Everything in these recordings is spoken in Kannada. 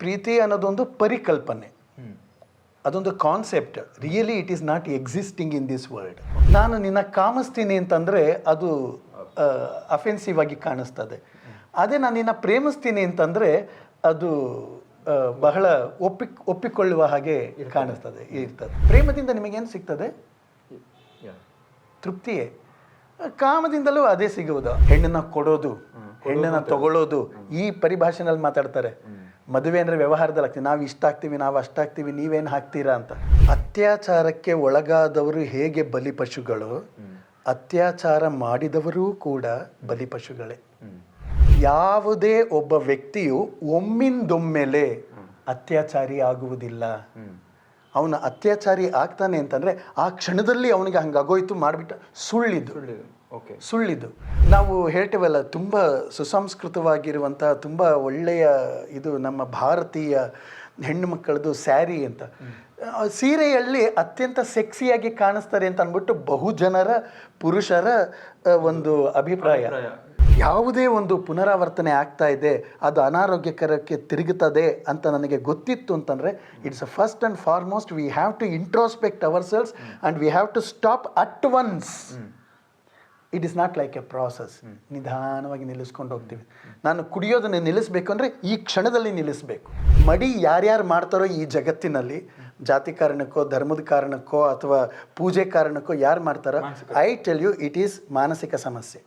ಪ್ರೀತಿ ಅನ್ನೋದೊಂದು ಪರಿಕಲ್ಪನೆ. ಅದೊಂದು concept really it is not existing in this world ನಾನು ನಿನ್ನ ಕಾಮಿಸ್ತೀನಿ ಅಂತಂದರೆ ಅದು ಅಫೆನ್ಸಿವ್ ಆಗಿ ಕಾಣಿಸ್ತದೆ. ಅದೇ ನಾನು ನಿನ್ನ ಪ್ರೇಮಿಸ್ತೀನಿ ಅಂತಂದರೆ ಅದು ಬಹಳ ಒಪ್ಪಿ ಒಪ್ಪಿಕೊಳ್ಳುವ ಹಾಗೆ ಕಾಣಿಸ್ತದೆ ಇರ್ತದೆ. ಪ್ರೇಮದಿಂದ ನಿಮಗೇನು ಸಿಗ್ತದೆ? ತೃಪ್ತಿಯೇ. ಕಾಮದಿಂದಲೂ ಅದೇ ಸಿಗುವುದು. ಹೆಣ್ಣನ್ನ ಕೊಡೋದು ಹೆಣ್ಣನ್ನ ತಗೊಳ್ಳೋದು ಈ ಪರಿಭಾಷೆನಲ್ಲಿ ಮಾತಾಡ್ತಾರೆ. ಮದುವೆ ಅಂದರೆ ವ್ಯವಹಾರದಲ್ಲಿ ಆಗ್ತೀವಿ ನಾವು ಇಷ್ಟ ಆಗ್ತೀವಿ, ನಾವು ಅಷ್ಟಾಗ್ತೀವಿ ನೀವೇನು ಹಾಕ್ತೀರಾ ಅಂತ. ಅತ್ಯಾಚಾರಕ್ಕೆ ಒಳಗಾದವರು ಹೇಗೆ ಬಲಿಪಶುಗಳು ಅತ್ಯಾಚಾರ ಮಾಡಿದವರೂ ಕೂಡ ಬಲಿಪಶುಗಳೇ ಯಾವುದೇ ಒಬ್ಬ ವ್ಯಕ್ತಿಯು ಒಮ್ಮಿಂದೊಮ್ಮೆಲೆ ಅತ್ಯಾಚಾರಿ ಆಗುವುದಿಲ್ಲ. ಅವನ ಅತ್ಯಾಚಾರಿ ಆಗ್ತಾನೆ ಅಂತಂದ್ರೆ ಆ ಕ್ಷಣದಲ್ಲಿ ಅವನಿಗೆ ಹಂಗಾಗೋಯ್ತು, ಮಾಡಿಬಿಟ್ಟ ಸುಳ್ಳಿದ್ದು. ಓಕೆ ಸುಳ್ಳಿದು. ನಾವು ಹೇಳ್ತೇವಲ್ಲ ತುಂಬ ಸುಸಂಸ್ಕೃತವಾಗಿರುವಂಥ ತುಂಬ ಒಳ್ಳೆಯ ಇದು ನಮ್ಮ ಭಾರತೀಯ ಹೆಣ್ಣು ಮಕ್ಕಳದು ಸ್ಯಾರಿ ಅಂತ. ಸೀರೆಯಲ್ಲಿ ಅತ್ಯಂತ ಸೆಕ್ಸಿಯಾಗಿ ಕಾಣಿಸ್ತಾರೆ ಅಂತ ಅಂದ್ಬಿಟ್ಟು ಬಹುಜನರ ಪುರುಷರ ಒಂದು ಅಭಿಪ್ರಾಯ. ಯಾವುದೇ ಒಂದು ಪುನರಾವರ್ತನೆ ಆಗ್ತಾ ಇದೆ ಅದು ಅನಾರೋಗ್ಯಕರಕ್ಕೆ ತಿರುಗುತ್ತದೆ ಅಂತ ನನಗೆ ಗೊತ್ತಿತ್ತು ಅಂತಂದರೆ it's a first and foremost we have to introspect ourselves and we have to stop at once. It is not like a process ನಿಧಾನವಾಗಿ ನಿಲ್ಲಿಸ್ಕೊಂಡು ಹೋಗ್ತೀವಿ. ನಾನು ಕುಡಿಯೋದನ್ನು ನಿಲ್ಲಿಸಬೇಕು ಅಂದರೆ ಈ ಕ್ಷಣದಲ್ಲಿ ನಿಲ್ಲಿಸಬೇಕು. ಮಡಿ ಯಾರ್ಯಾರು ಮಾಡ್ತಾರೋ ಈ ಜಗತ್ತಿನಲ್ಲಿ ಜಾತಿ ಕಾರಣಕ್ಕೋ ಧರ್ಮದ ಕಾರಣಕ್ಕೋ ಅಥವಾ ಪೂಜೆ ಕಾರಣಕ್ಕೋ ಯಾರು ಮಾಡ್ತಾರೋ I tell you it is ಮಾನಸಿಕ ಸಮಸ್ಯೆ.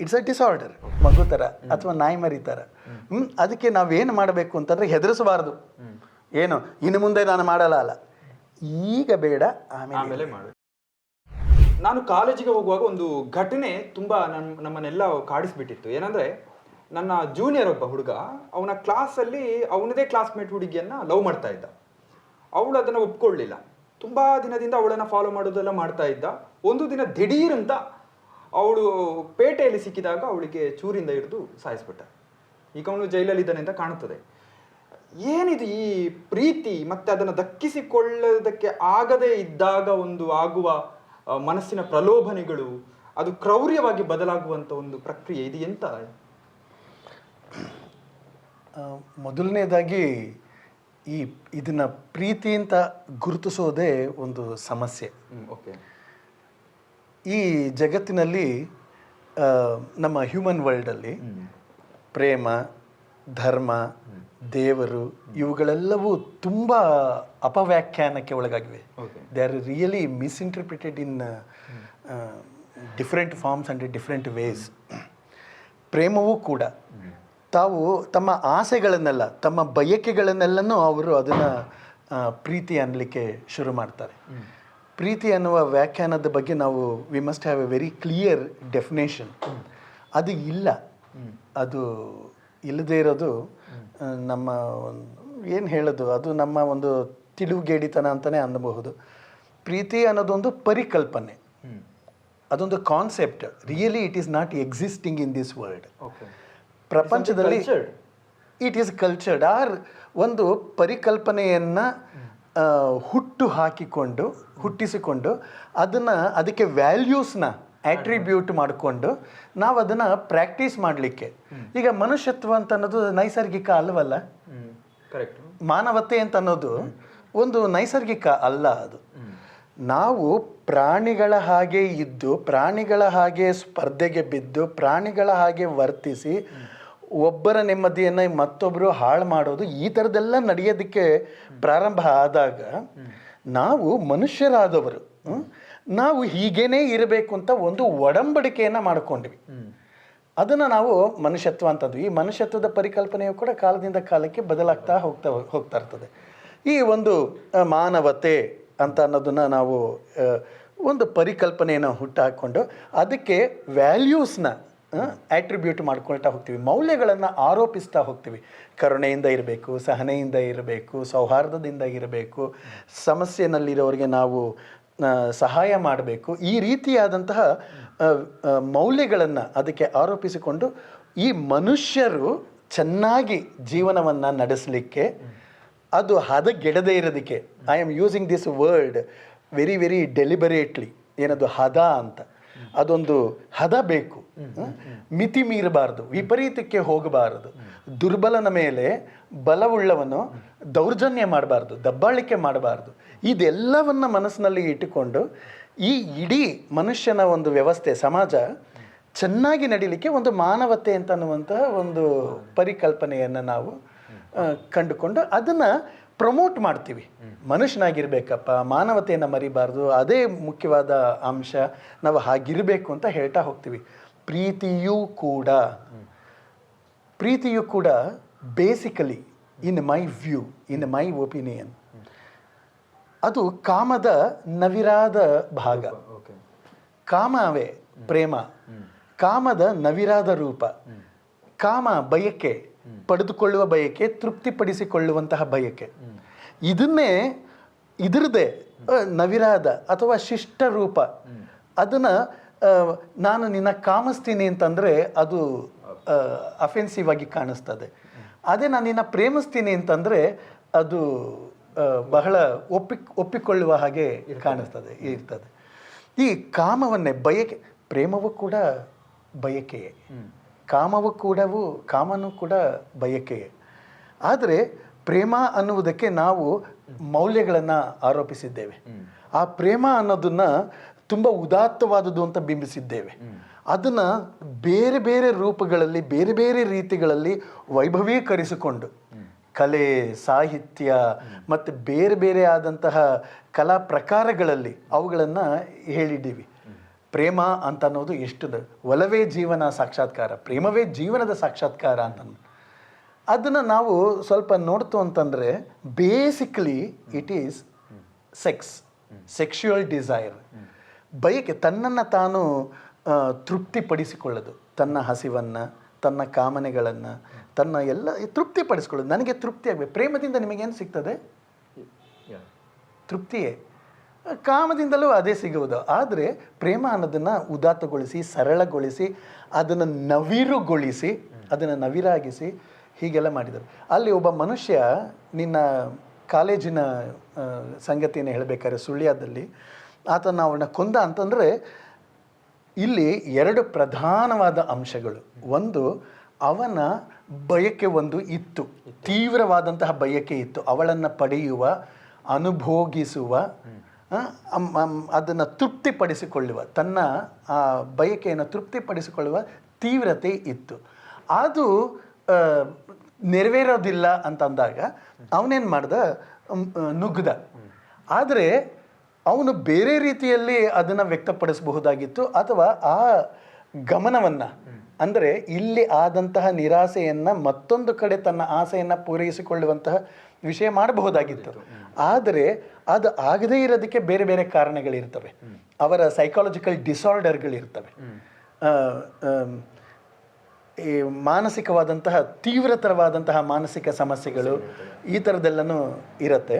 ಇಟ್ಸ್ ಅ ಡಿಸಾರ್ಡರ್ ಮಗು ಥರ ಅಥವಾ ನಾಯಿ ಮರಿ ಥರ ಹ್ಮ್? ಅದಕ್ಕೆ ನಾವೇನು ಮಾಡಬೇಕು ಅಂತಂದರೆ ಹೆದರಿಸಬಾರ್ದು. ಏನು? ಇನ್ನು ಮುಂದೆ ನಾನು ಮಾಡಲ್ಲ ಅಲ್ಲ. ಈಗ ಬೇಡ ಆಮೇಲೆ ನಾನು ಕಾಲೇಜಿಗೆ ಹೋಗುವಾಗ ಒಂದು ಘಟನೆ ತುಂಬ ನನ್, ನಮ್ಮನ್ನೆಲ್ಲ ಕಾಡಿಸ್ಬಿಟ್ಟಿತ್ತು. ಏನಂದ್ರೆ, ನನ್ನ ಜೂನಿಯರ್ ಒಬ್ಬ ಹುಡುಗ, ಅವನ ಕ್ಲಾಸಲ್ಲಿ ಅವನದೇ ಕ್ಲಾಸ್ಮೇಟ್ ಹುಡುಗಿಯನ್ನ ಲವ್ ಮಾಡ್ತಾ ಇದ್ದ. ಅವಳು ಅದನ್ನ ಒಪ್ಕೊಳ್ಳಿಲ್ಲ. ತುಂಬಾ ದಿನದಿಂದ ಅವಳನ್ನ ಫಾಲೋ ಮಾಡೋದೆಲ್ಲ ಮಾಡ್ತಾ ಇದ್ದ. ಒಂದು ದಿನ ದಿಢೀರಂತ ಅವಳು ಪೇಟೆಯಲ್ಲಿ ಸಿಕ್ಕಿದಾಗ ಅವಳಿಗೆ ಚೂರಿಂದ ಹಿಡಿದು ಸಾಯಿಸ್ಬಿಟ್ಟ. ಈಗ ಅವನು ಜೈಲಲ್ಲಿ ಇದ್ದಾನೆ ಅಂತ ಕಾಣುತ್ತದೆ. ಏನಿದು ಈ ಪ್ರೀತಿ ಮತ್ತೆ ಅದನ್ನು ದಕ್ಕಿಸಿಕೊಳ್ಳೋದಕ್ಕೆ ಆಗದೇ ಇದ್ದಾಗ ಒಂದು ಆಗುವ ಮನಸ್ಸಿನ ಪ್ರಲೋಭನೆಗಳು ಅದು ಕ್ರೌರ್ಯವಾಗಿ ಬದಲಾಗುವಂಥ ಒಂದು ಪ್ರಕ್ರಿಯೆ ಇದು ಎಂತ? ಮೊದಲನೇದಾಗಿ ಈ ಇದನ್ನ ಪ್ರೀತಿ ಅಂತ ಗುರುತಿಸೋದೇ ಒಂದು ಸಮಸ್ಯೆ. ಓಕೆ ಈ ಜಗತ್ತಿನಲ್ಲಿ ನಮ್ಮ ಹ್ಯೂಮನ್ ವರ್ಲ್ಡಲ್ಲಿ ಪ್ರೇಮ ಧರ್ಮ ದೇವರು ಇವುಗಳೆಲ್ಲವೂ ತುಂಬ ಅಪವ್ಯಾಖ್ಯಾನಕ್ಕೆ ಒಳಗಾಗಿವೆ. They are really misinterpreted in different forms and different ways ಪ್ರೇಮವೂ ಕೂಡ ತಾವು ತಮ್ಮ ಆಸೆಗಳನ್ನೆಲ್ಲ ತಮ್ಮ ಬಯಕೆಗಳನ್ನೆಲ್ಲನೂ ಅವರು ಅದನ್ನು ಪ್ರೀತಿ ಅನ್ನಲಿಕ್ಕೆ ಶುರು ಮಾಡ್ತಾರೆ ಪ್ರೀತಿ ಅನ್ನುವ ವ್ಯಾಖ್ಯಾನದ ಬಗ್ಗೆ ನಾವು we must have a very clear definition ಅದು ಇಲ್ಲ ಅದು ಇಲ್ಲದೇ ಇರೋದು ನಮ್ಮ ಏನು ಹೇಳೋದು ಅದು ನಮ್ಮ ಒಂದು ತಿಳುಗೇಡಿತನ ಅಂತಲೇ ಅನ್ನಬಹುದು. ಪ್ರೀತಿ ಅನ್ನೋದೊಂದು ಪರಿಕಲ್ಪನೆ. ಅದೊಂದು concept really it is not existing in this world ಪ್ರಪಂಚದಲ್ಲಿ ಇಟ್ ಈಸ್ ಕಲ್ಚರ್ಡ್ ಆರ್ ಒಂದು ಪರಿಕಲ್ಪನೆಯನ್ನು ಹುಟ್ಟು ಹಾಕಿಕೊಂಡು ಹುಟ್ಟಿಸಿಕೊಂಡು ಅದನ್ನು ಅದಕ್ಕೆ ವ್ಯಾಲ್ಯೂಸ್ನ ಆಟ್ರಿಬ್ಯೂಟ್ ಮಾಡಿಕೊಂಡು ನಾವು ಅದನ್ನು ಪ್ರಾಕ್ಟೀಸ್ ಮಾಡಲಿಕ್ಕೆ. ಈಗ ಮನುಷ್ಯತ್ವ ಅಂತ ಅನ್ನೋದು ನೈಸರ್ಗಿಕ ಅಲ್ವಲ್ಲ? ಕರೆಕ್ಟ್ ಮಾನವತೆ ಅಂತ ಅನ್ನೋದು ಒಂದು ನೈಸರ್ಗಿಕ ಅಲ್ಲ ಅದು. ನಾವು ಪ್ರಾಣಿಗಳ ಹಾಗೆ ಇದ್ದು ಪ್ರಾಣಿಗಳ ಹಾಗೆ ಸ್ಪರ್ಧೆಗೆ ಬಿದ್ದು ಪ್ರಾಣಿಗಳ ಹಾಗೆ ವರ್ತಿಸಿ ಒಬ್ಬರ ನೆಮ್ಮದಿಯನ್ನು ಮತ್ತೊಬ್ಬರು ಹಾಳು ಮಾಡೋದು ಈ ಥರದ್ದೆಲ್ಲ ನಡೆಯೋದಕ್ಕೆ ಪ್ರಾರಂಭ ಆದಾಗ ನಾವು ಮನುಷ್ಯರಾದವರು. ನಾವು ಹೀಗೇನೇ ಇರಬೇಕು ಅಂತ ಒಂದು ಒಡಂಬಡಿಕೆಯನ್ನು ಮಾಡಿಕೊಂಡ್ವಿ. ಅದನ್ನು ನಾವು ಮನುಷ್ಯತ್ವ ಅಂತದ್ವಿ. ಈ ಮನುಷ್ಯತ್ವದ ಪರಿಕಲ್ಪನೆಯು ಕೂಡ ಕಾಲದಿಂದ ಕಾಲಕ್ಕೆ ಬದಲಾಗ್ತಾ ಹೋಗ್ತಾ ಹೋಗ್ತಾ ಇರ್ತದೆ. ಈ ಒಂದು ಮಾನವತೆ ಅಂತ ಅನ್ನೋದನ್ನು ನಾವು ಒಂದು ಪರಿಕಲ್ಪನೆಯನ್ನು ಹುಟ್ಟಾಕೊಂಡು ಅದಕ್ಕೆ ವ್ಯಾಲ್ಯೂಸ್ನ ಆಟ್ರಿಬ್ಯೂಟ್ ಮಾಡ್ಕೊಳ್ತಾ ಹೋಗ್ತೀವಿ. ಮೌಲ್ಯಗಳನ್ನು ಆರೋಪಿಸ್ತಾ ಹೋಗ್ತೀವಿ. ಕರುಣೆಯಿಂದ ಇರಬೇಕು ಸಹನೆಯಿಂದ ಇರಬೇಕು ಸೌಹಾರ್ದದಿಂದ ಇರಬೇಕು. ಸಮಸ್ಯೆನಲ್ಲಿರೋರಿಗೆ ನಾವು ಸಹಾಯ ಮಾಡಬೇಕು. ಈ ರೀತಿಯಾದಂತಹ ಮೌಲ್ಯಗಳನ್ನು ಅದಕ್ಕೆ ಆರೋಪಿಸಿಕೊಂಡು ಈ ಮನುಷ್ಯರು ಚೆನ್ನಾಗಿ ಜೀವನವನ್ನು ನಡೆಸಲಿಕ್ಕೆ, ಅದು ಹದಗೆಡದೇ ಇರೋದಕ್ಕೆ I am using this word very very deliberately ಏನದು ಹದ ಅಂತ. ಅದೊಂದು ಹದ ಬೇಕು. ಮಿತಿ ಮೀರಬಾರದು, ವಿಪರೀತಕ್ಕೆ ಹೋಗಬಾರದು. ದುರ್ಬಲನ ಮೇಲೆ ಬಲವುಳ್ಳವನು ದೌರ್ಜನ್ಯ ಮಾಡಬಾರ್ದು, ದಬ್ಬಾಳಿಕೆ ಮಾಡಬಾರ್ದು. ಇದೆಲ್ಲವನ್ನ ಮನಸ್ಸಿನಲ್ಲಿ ಇಟ್ಟುಕೊಂಡು ಈ ಇಡೀ ಮನುಷ್ಯನ ಒಂದು ವ್ಯವಸ್ಥೆ, ಸಮಾಜ ಚೆನ್ನಾಗಿ ನಡೀಲಿಕ್ಕೆ ಒಂದು ಮಾನವತೆ ಅಂತ ಅನ್ನುವಂತಹ ಒಂದು ಪರಿಕಲ್ಪನೆಯನ್ನು ನಾವು ಕಂಡುಕೊಂಡು ಅದನ್ನು ಪ್ರಮೋಟ್ ಮಾಡ್ತೀವಿ. ಮನುಷ್ಯನಾಗಿರ್ಬೇಕಪ್ಪ, ಮಾನವತೆಯನ್ನು ಮರಿಬಾರ್ದು, ಅದೇ ಮುಖ್ಯವಾದ ಅಂಶ ನಾವು ಹಾಗಿರಬೇಕು ಅಂತ ಹೇಳ್ತಾ ಹೋಗ್ತೀವಿ. ಪ್ರೀತಿಯೂ ಕೂಡ. ಪ್ರೀತಿಯು ಕೂಡ basically in my view in my opinion ಅದು ಕಾಮದ ನವಿರಾದ ಭಾಗ. ಓಕೆ ಕಾಮವೇ ಪ್ರೇಮ. ಕಾಮದ ನವಿರಾದ ರೂಪ. ಕಾಮ ಬಯಕೆ ಪಡೆದುಕೊಳ್ಳುವ ಬಯಕೆ ತೃಪ್ತಿಪಡಿಸಿಕೊಳ್ಳುವಂತಹ ಬಯಕೆ. ಇದನ್ನೇ ಇದರದೇ ನವಿರಾದ ಅಥವಾ ಶಿಷ್ಟ ರೂಪ. ಅದನ್ನ ನಾನು ನಿನ್ನ ಕಾಮಿಸ್ತೀನಿ ಅಂತಂದ್ರೆ ಅದು ಅಫೆನ್ಸಿವ್ ಆಗಿ ಕಾಣಿಸ್ತದೆ. ಅದೇ ನಾನು ನಿನ್ನ ಪ್ರೇಮಿಸ್ತೀನಿ ಅಂತಂದ್ರೆ ಅದು ಬಹಳ ಒಪ್ಪಿ ಒಪ್ಪಿಕೊಳ್ಳುವ ಹಾಗೆ ಕಾಣಿಸ್ತದೆ ಇರ್ತದೆ. ಈ ಕಾಮವನ್ನೇ ಬಯಕೆ ಪ್ರೇಮವೂ ಕೂಡ ಬಯಕೆಯೇ. ಕಾಮವೂ ಕೂಡವು ಕಾಮನು ಕೂಡ ಬಯಕೆಯೇ. ಆದರೆ ಪ್ರೇಮ ಅನ್ನುವುದಕ್ಕೆ ನಾವು ಮೌಲ್ಯಗಳನ್ನು ಆರೋಪಿಸಿದ್ದೇವೆ. ಆ ಪ್ರೇಮ ಅನ್ನೋದನ್ನು ತುಂಬ ಉದಾತ್ತವಾದುದು ಅಂತ ಬಿಂಬಿಸಿದ್ದೇವೆ. ಅದನ್ನು ಬೇರೆ ಬೇರೆ ರೂಪಗಳಲ್ಲಿ ಬೇರೆ ಬೇರೆ ರೀತಿಗಳಲ್ಲಿ ವೈಭವೀಕರಿಸಿಕೊಂಡು ಕಲೆ, ಸಾಹಿತ್ಯ ಮತ್ತು ಬೇರೆ ಬೇರೆ ಆದಂತಹ ಕಲಾ ಪ್ರಕಾರಗಳಲ್ಲಿ ಅವುಗಳನ್ನು ಹೇಳಿದ್ದೀವಿ. ಪ್ರೇಮ ಅಂತ ಅನ್ನೋದು ಎಷ್ಟು ಒಲವೇ ಜೀವನ ಸಾಕ್ಷಾತ್ಕಾರ, ಪ್ರೇಮವೇ ಜೀವನದ ಸಾಕ್ಷಾತ್ಕಾರ ಅಂತ ಅದನ್ನು ನಾವು ಸ್ವಲ್ಪ ನೋಡ್ತು ಅಂತಂದರೆ basically it is sex sexual desire ಬಯಕೆ ತನ್ನನ್ನು ತಾನು ತೃಪ್ತಿಪಡಿಸಿಕೊಳ್ಳೋದು. ತನ್ನ ಹಸಿವನ್ನು, ತನ್ನ ಕಾಮನೆಗಳನ್ನು ತನ್ನ ಎಲ್ಲ ತೃಪ್ತಿಪಡಿಸ್ಕೊಳ್ಳೋದು. ನನಗೆ ತೃಪ್ತಿ ಆಗಬೇಕು. ಪ್ರೇಮದಿಂದ ನಿಮಗೇನು ಸಿಗ್ತದೆ? ತೃಪ್ತಿಯೇ. ಕಾಮದಿಂದಲೂ ಅದೇ ಸಿಗುವುದು. ಆದರೆ ಪ್ರೇಮ ಅನ್ನೋದನ್ನು ಉದಾತ್ತಗೊಳಿಸಿ ಸರಳಗೊಳಿಸಿ ಅದನ್ನು ನವಿರುಗೊಳಿಸಿ ಅದನ್ನು ನವಿರಾಗಿಸಿ ಹೀಗೆಲ್ಲ ಮಾಡಿದರು. ಅಲ್ಲಿ ಒಬ್ಬ ಮನುಷ್ಯ ನಿನ್ನ ಕಾಲೇಜಿನ ಸಂಗತಿಯನ್ನು ಹೇಳಬೇಕಾದ್ರೆ ಸುಳ್ಯದಲ್ಲಿ ಆತನ ಅವನ ಕೊಂದ ಅಂತಂದರೆ ಇಲ್ಲಿ ಎರಡು ಪ್ರಧಾನವಾದ ಅಂಶಗಳು. ಒಂದು ಅವನ ಬಯಕೆ ಒಂದು ಇತ್ತು. ತೀವ್ರವಾದಂತಹ ಬಯಕೆ ಇತ್ತು. ಅವಳನ್ನು ಪಡೆಯುವ, ಅನುಭೋಗಿಸುವ ಅದನ್ನು ತೃಪ್ತಿಪಡಿಸಿಕೊಳ್ಳುವ, ತನ್ನ, ಆ, ಬಯಕೆಯನ್ನು ತೃಪ್ತಿಪಡಿಸಿಕೊಳ್ಳುವ ತೀವ್ರತೆ ಇತ್ತು. ಅದು ನೆರವೇರೋದಿಲ್ಲ ಅಂತಂದಾಗ ಅವನೇನು ಮಾಡ್ದ? ನುಗ್ಗದ ಆದರೆ ಅವನು ಬೇರೆ ರೀತಿಯಲ್ಲಿ ಅದನ್ನು ವ್ಯಕ್ತಪಡಿಸಬಹುದಾಗಿತ್ತು. ಅಥವಾ ಆ ಗಮನವನ್ನು ಅಂದರೆ ಇಲ್ಲಿ ಆದಂತಹ ನಿರಾಸೆಯನ್ನು ಮತ್ತೊಂದು ಕಡೆ ತನ್ನ ಆಸೆಯನ್ನು ಪೂರೈಸಿಕೊಳ್ಳುವಂತಹ ವಿಷಯ ಮಾಡಬಹುದಾಗಿತ್ತು. ಆದರೆ ಅದು ಆಗದೇ ಇರೋದಕ್ಕೆ ಬೇರೆ ಬೇರೆ ಕಾರಣಗಳಿರ್ತವೆ. ಅವರ ಸೈಕಾಲಜಿಕಲ್ ಡಿಸಾರ್ಡರ್ಗಳಿರ್ತವೆ ಈ ಮಾನಸಿಕವಾದಂತಹ ತೀವ್ರತರವಾದಂತಹ ಮಾನಸಿಕ ಸಮಸ್ಯೆಗಳು ಈ ಥರದ್ದೆಲ್ಲನೂ ಇರುತ್ತೆ.